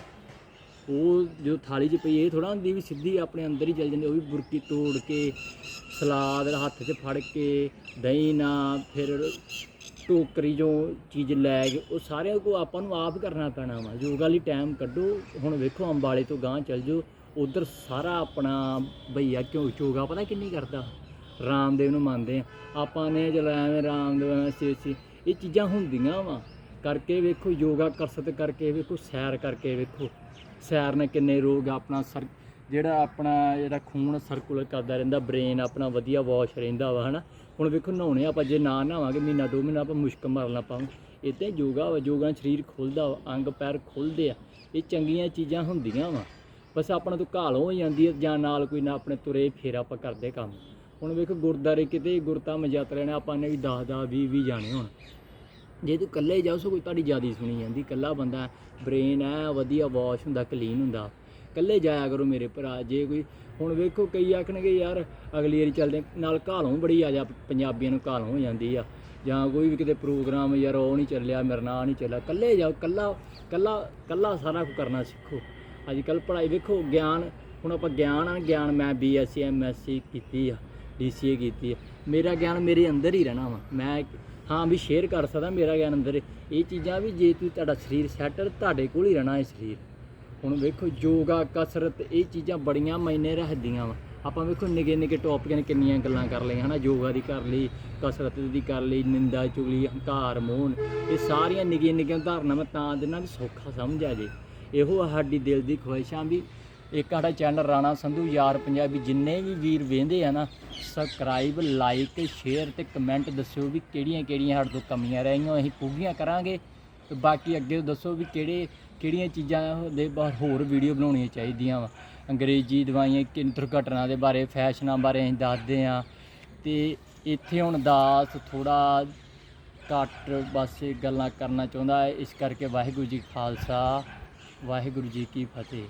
ਉਹ ਜੋ ਥਾਲੀ 'ਚ ਪਈ, ਇਹ ਥੋੜਾ ਹੁੰਦੀ ਵੀ ਸਿੱਧੀ ਆਪਣੇ ਅੰਦਰ ਹੀ ਚਲ ਜਾਂਦੀ, ਉਹ ਵੀ ਬੁਰਕੀ ਤੋੜ ਕੇ, ਸਲਾਦ ਹੱਥ 'ਚ ਫੜ ਕੇ, ਦਹੀਂ ਨਾਲ, ਫਿਰ ਟੋਕਰੀ ਜੋ ਚੀਜ਼ ਲੈ ਗਏ ਉਹ ਸਾਰਿਆਂ ਕੋ ਆਪਾਂ ਨੂੰ ਆਪ ਕਰਨਾ ਪੈਣਾ ਵਾ। ਯੋਗਾ ਲਈ ਟਾਈਮ ਕੱਢੋ, ਹੁਣ ਵੇਖੋ ਅੰਬਾਲੇ ਤੋਂ ਗਾਂ ਚੱਲ ਜਾਓ, ਉਧਰ ਸਾਰਾ ਆਪਣਾ ਭਈਆ ਕਿਉਂ ਯੋਗਾ ਪਤਾ ਕਿੰਨੀ ਕਰਦਾ? ਰਾਮਦੇਵ ਨੂੰ ਮੰਨਦੇ ਆ। ਆਪਾਂ ਨੇ ਚਲ ਐਵੇਂ ਰਾਮਦੇਵ ਐਵੇਂ ਸੀ ਸੀ। ਇਹ ਚੀਜ਼ਾਂ ਹੁੰਦੀਆਂ ਵਾ। ਕਰਕੇ ਵੇਖੋ, ਯੋਗਾ ਕਸਰਤ ਕਰਕੇ ਵੇਖੋ, ਸੈਰ ਕਰਕੇ ਵੇਖੋ। ਸੈਰ ਨਾਲ ਕਿੰਨੇ ਰੋਗ ਆਪਣਾ ਸਰ, ਜਿਹੜਾ ਆਪਣਾ, ਜਿਹੜਾ ਖੂਨ ਸਰਕੂਲੇਟ ਕਰਦਾ ਰਹਿੰਦਾ ਬ੍ਰੇਨ ਆਪਣਾ ਵਧੀਆ ਵਾਸ਼ ਰਹਿੰਦਾ ਵਾ, ਹਨਾ? ਹੁਣ ਵੇਖੋ ਨਹਾਉਣੇ ਆਪਾਂ, ਜੇ ਨਾ ਨਹਾਵਾਂਗੇ ਮਹੀਨਾ ਦੋ ਮਹੀਨਾ ਆਪਾਂ ਮੁਸ਼ਕ ਮਾਰਨਾ ਪਾਵਾਂਗੇ। ਇਦਾਂ ਯੋਗਾ ਵਾ, ਯੋਗਾ ਸਰੀਰ ਖੁੱਲਦਾ ਵਾ, ਅੰਗ ਪੈਰ ਖੁੱਲਦੇ ਆ। ਇਹ ਚੰਗੀਆਂ ਚੀਜ਼ਾਂ ਹੁੰਦੀਆਂ ਵਾ। ਬਸ ਆਪਣਾ ਤੋਂ ਘਾਲ ਹੋ ਜਾਂਦੀ ਹੈ ਜਾਂ ਨਾਲ ਕੋਈ ਨਾ ਆਪਣੇ ਤੁਰੇ ਫੇਰ ਆਪਾਂ ਕਰਦੇ ਕੰਮ। ਹੁਣ ਵੇਖੋ ਗੁਰਦਾਰੇ ਕਿਤੇ ਗੁਰਤਾਮ ਯਾਤਰਾ ਨੇ ਆਪਾਂ ਨੇ ਵੀ 10 10 20 20 ਜਾਣੇ ਹੁਣ। ਜੇ ਤੂੰ ਇਕੱਲੇ ਜਾਓ ਸੋ ਕੋਈ ਤੁਹਾਡੀ ਜਿਆਦੀ ਸੁਣੀ ਜਾਂਦੀ। ਇਕੱਲਾ ਬੰਦਾ ਬ੍ਰੇਨ ਹੈ ਵਧੀਆ ਵਾਸ਼ ਹੁੰਦਾ ਕਲੀਨ ਹੁੰਦਾ। ਇਕੱਲੇ ਜਾਇਆ ਕਰੋ ਮੇਰੇ ਭਰਾ, ਜੇ ਕੋਈ ਹੁਣ ਵੇਖੋ ਕਈ ਆਖਣਗੇ ਯਾਰ ਅਗਲੀ ਵਾਰੀ ਚੱਲਦੇ ਨਾਲ ਘਾਲੋਂ ਬੜੀ ਆ ਜਾ, ਪੰਜਾਬੀਆਂ ਨੂੰ ਘਾਲੋਂ ਹੋ ਜਾਂਦੀ ਆ। ਜਾਂ ਕੋਈ ਵੀ ਕਿਤੇ ਪ੍ਰੋਗਰਾਮ ਯਾਰ ਉਹ ਨਹੀਂ ਚੱਲਿਆ, ਮੇਰੇ ਨਾਲ ਨਹੀਂ ਚੱਲਿਆ, ਇਕੱਲੇ ਜਾਓ, ਇਕੱਲਾ ਇਕੱਲਾ ਇਕੱਲਾ ਸਾਰਾ ਕੁਝ ਕਰਨਾ ਸਿੱਖੋ। ਅੱਜ ਕੱਲ ਪੜ੍ਹਾਈ ਵੇਖੋ, ਗਿਆਨ, ਹੁਣ ਆਪਾਂ ਗਿਆਨ ਆ, ਗਿਆਨ ਮੈਂ ਬੀਐਸਸੀ ਐਮਐਸਸੀ ਕੀਤੀ ਆ ਡੀਸੀਏ ਕੀਤੀ ਆ। ਮੇਰਾ ਗਿਆਨ ਮੇਰੇ ਅੰਦਰ ਹੀ ਰਹਿਣਾ ਵਾ। ਮੈਂ ਹਾਂ ਵੀ ਸ਼ੇਅਰ ਕਰ ਸਕਦਾ ਮੇਰਾ ਗਿਆਨ ਅੰਦਰ। ਹੈ। ਇਹ ਚੀਜ਼ਾਂ ਵੀ ਜੇ ਤੁਸੀਂ ਤੁਹਾਡਾ ਸਰੀਰ ਸੈੱਟ ਤੁਹਾਡੇ ਕੋਲ ਹੀ ਰਹਿਣਾ ਹੈ ਸਰੀਰ। ਹੁਣ ਵੇਖੋ, ਯੋਗਾ, ਕਸਰਤ, ਇਹ ਚੀਜ਼ਾਂ ਬੜੀਆਂ ਮਾਇਨੇ ਰੱਖਦੀਆਂ ਵਾ। ਆਪਾਂ ਵੇਖੋ, ਨਿੱਕੇ ਨਿੱਕੇ ਟੌਪਿਕਾਂ ਨੇ ਕਿੰਨੀਆਂ ਗੱਲਾਂ ਕਰ ਲਈਆਂ, ਹਨਾ? ਯੋਗਾ ਦੀ ਕਰ ਲਈ, ਕਸਰਤ ਦੀ ਕਰ ਲਈ, ਨਿੰਦਾ, ਚੁਗਲੀ, ਹੰਕਾਰ ਮੋਹਨ ਇਹ ਸਾਰੀਆਂ ਨਿੱਕੀਆਂ ਨਿੱਕੀਆਂ ਧਾਰਨਾ ਮੈਂ ਤਾਂ ਦਿਨਾਂ ਵੀ ਸੌਖਾ ਸਮਝ ਆ ਜੇ। ਇਹੋ ਸਾਡੀ ਦਿਲ ਦੀ ਖੁਆਇਸ਼ਾਂ ਵੀ। ਇੱਕ ਸਾਡਾ ਚੈਨਲ ਰਾਣਾ ਸੰਧੂ ਯਾਰ ਪੰਜਾਬੀ, ਜਿੰਨੇ ਵੀ ਵੀਰ ਵੇਂਦੇ ਆ ਨਾ ਸਬਸਕ੍ਰਾਈਬ ਲਾਈਕ ਸ਼ੇਅਰ ਤੇ ਕਮੈਂਟ ਦੱਸਿਓ ਵੀ ਕਿਹੜੀਆਂ ਕਿਹੜੀਆਂ ਸਾਡੇ ਤੋਂ ਕਮੀਆਂ ਰਹਿ ਗਈਆਂ, ਅਸੀਂ ਪੂਰੀਆਂ ਕਰਾਂਗੇ। ਤੇ ਬਾਕੀ ਅੱਗੇ ਦੱਸੋ ਵੀ ਕਿਹੜੇ ਕਿਹੜੀਆਂ ਚੀਜ਼ਾਂ ਦੇ ਬਾਹਰ ਹੋਰ ਵੀਡੀਓ ਬਣਾਉਣੀਆਂ ਚਾਹੀਦੀਆਂ ਵਾ? ਅੰਗਰੇਜ਼ੀ ਦਵਾਈਆਂ ਕਿ ਦੁਰਘਟਨਾ ਦੇ ਬਾਰੇ, ਫੈਸ਼ਨਾਂ ਬਾਰੇ ਅਸੀਂ ਦੱਸਦੇ ਆ ਤੇ ਇੱਥੇ ਹੁਣ ਦਾਸ ਥੋੜਾ ਘੱਟ ਬਸ ਗੱਲਾਂ ਕਰਨਾ ਚਾਹੁੰਦਾ ਹੈ। ਇਸ ਕਰਕੇ ਵਾਹਿਗੁਰੂ ਜੀ ਖਾਲਸਾ, ਵਾਹਿਗੁਰੂ ਜੀ ਕੀ ਫਤਿਹ।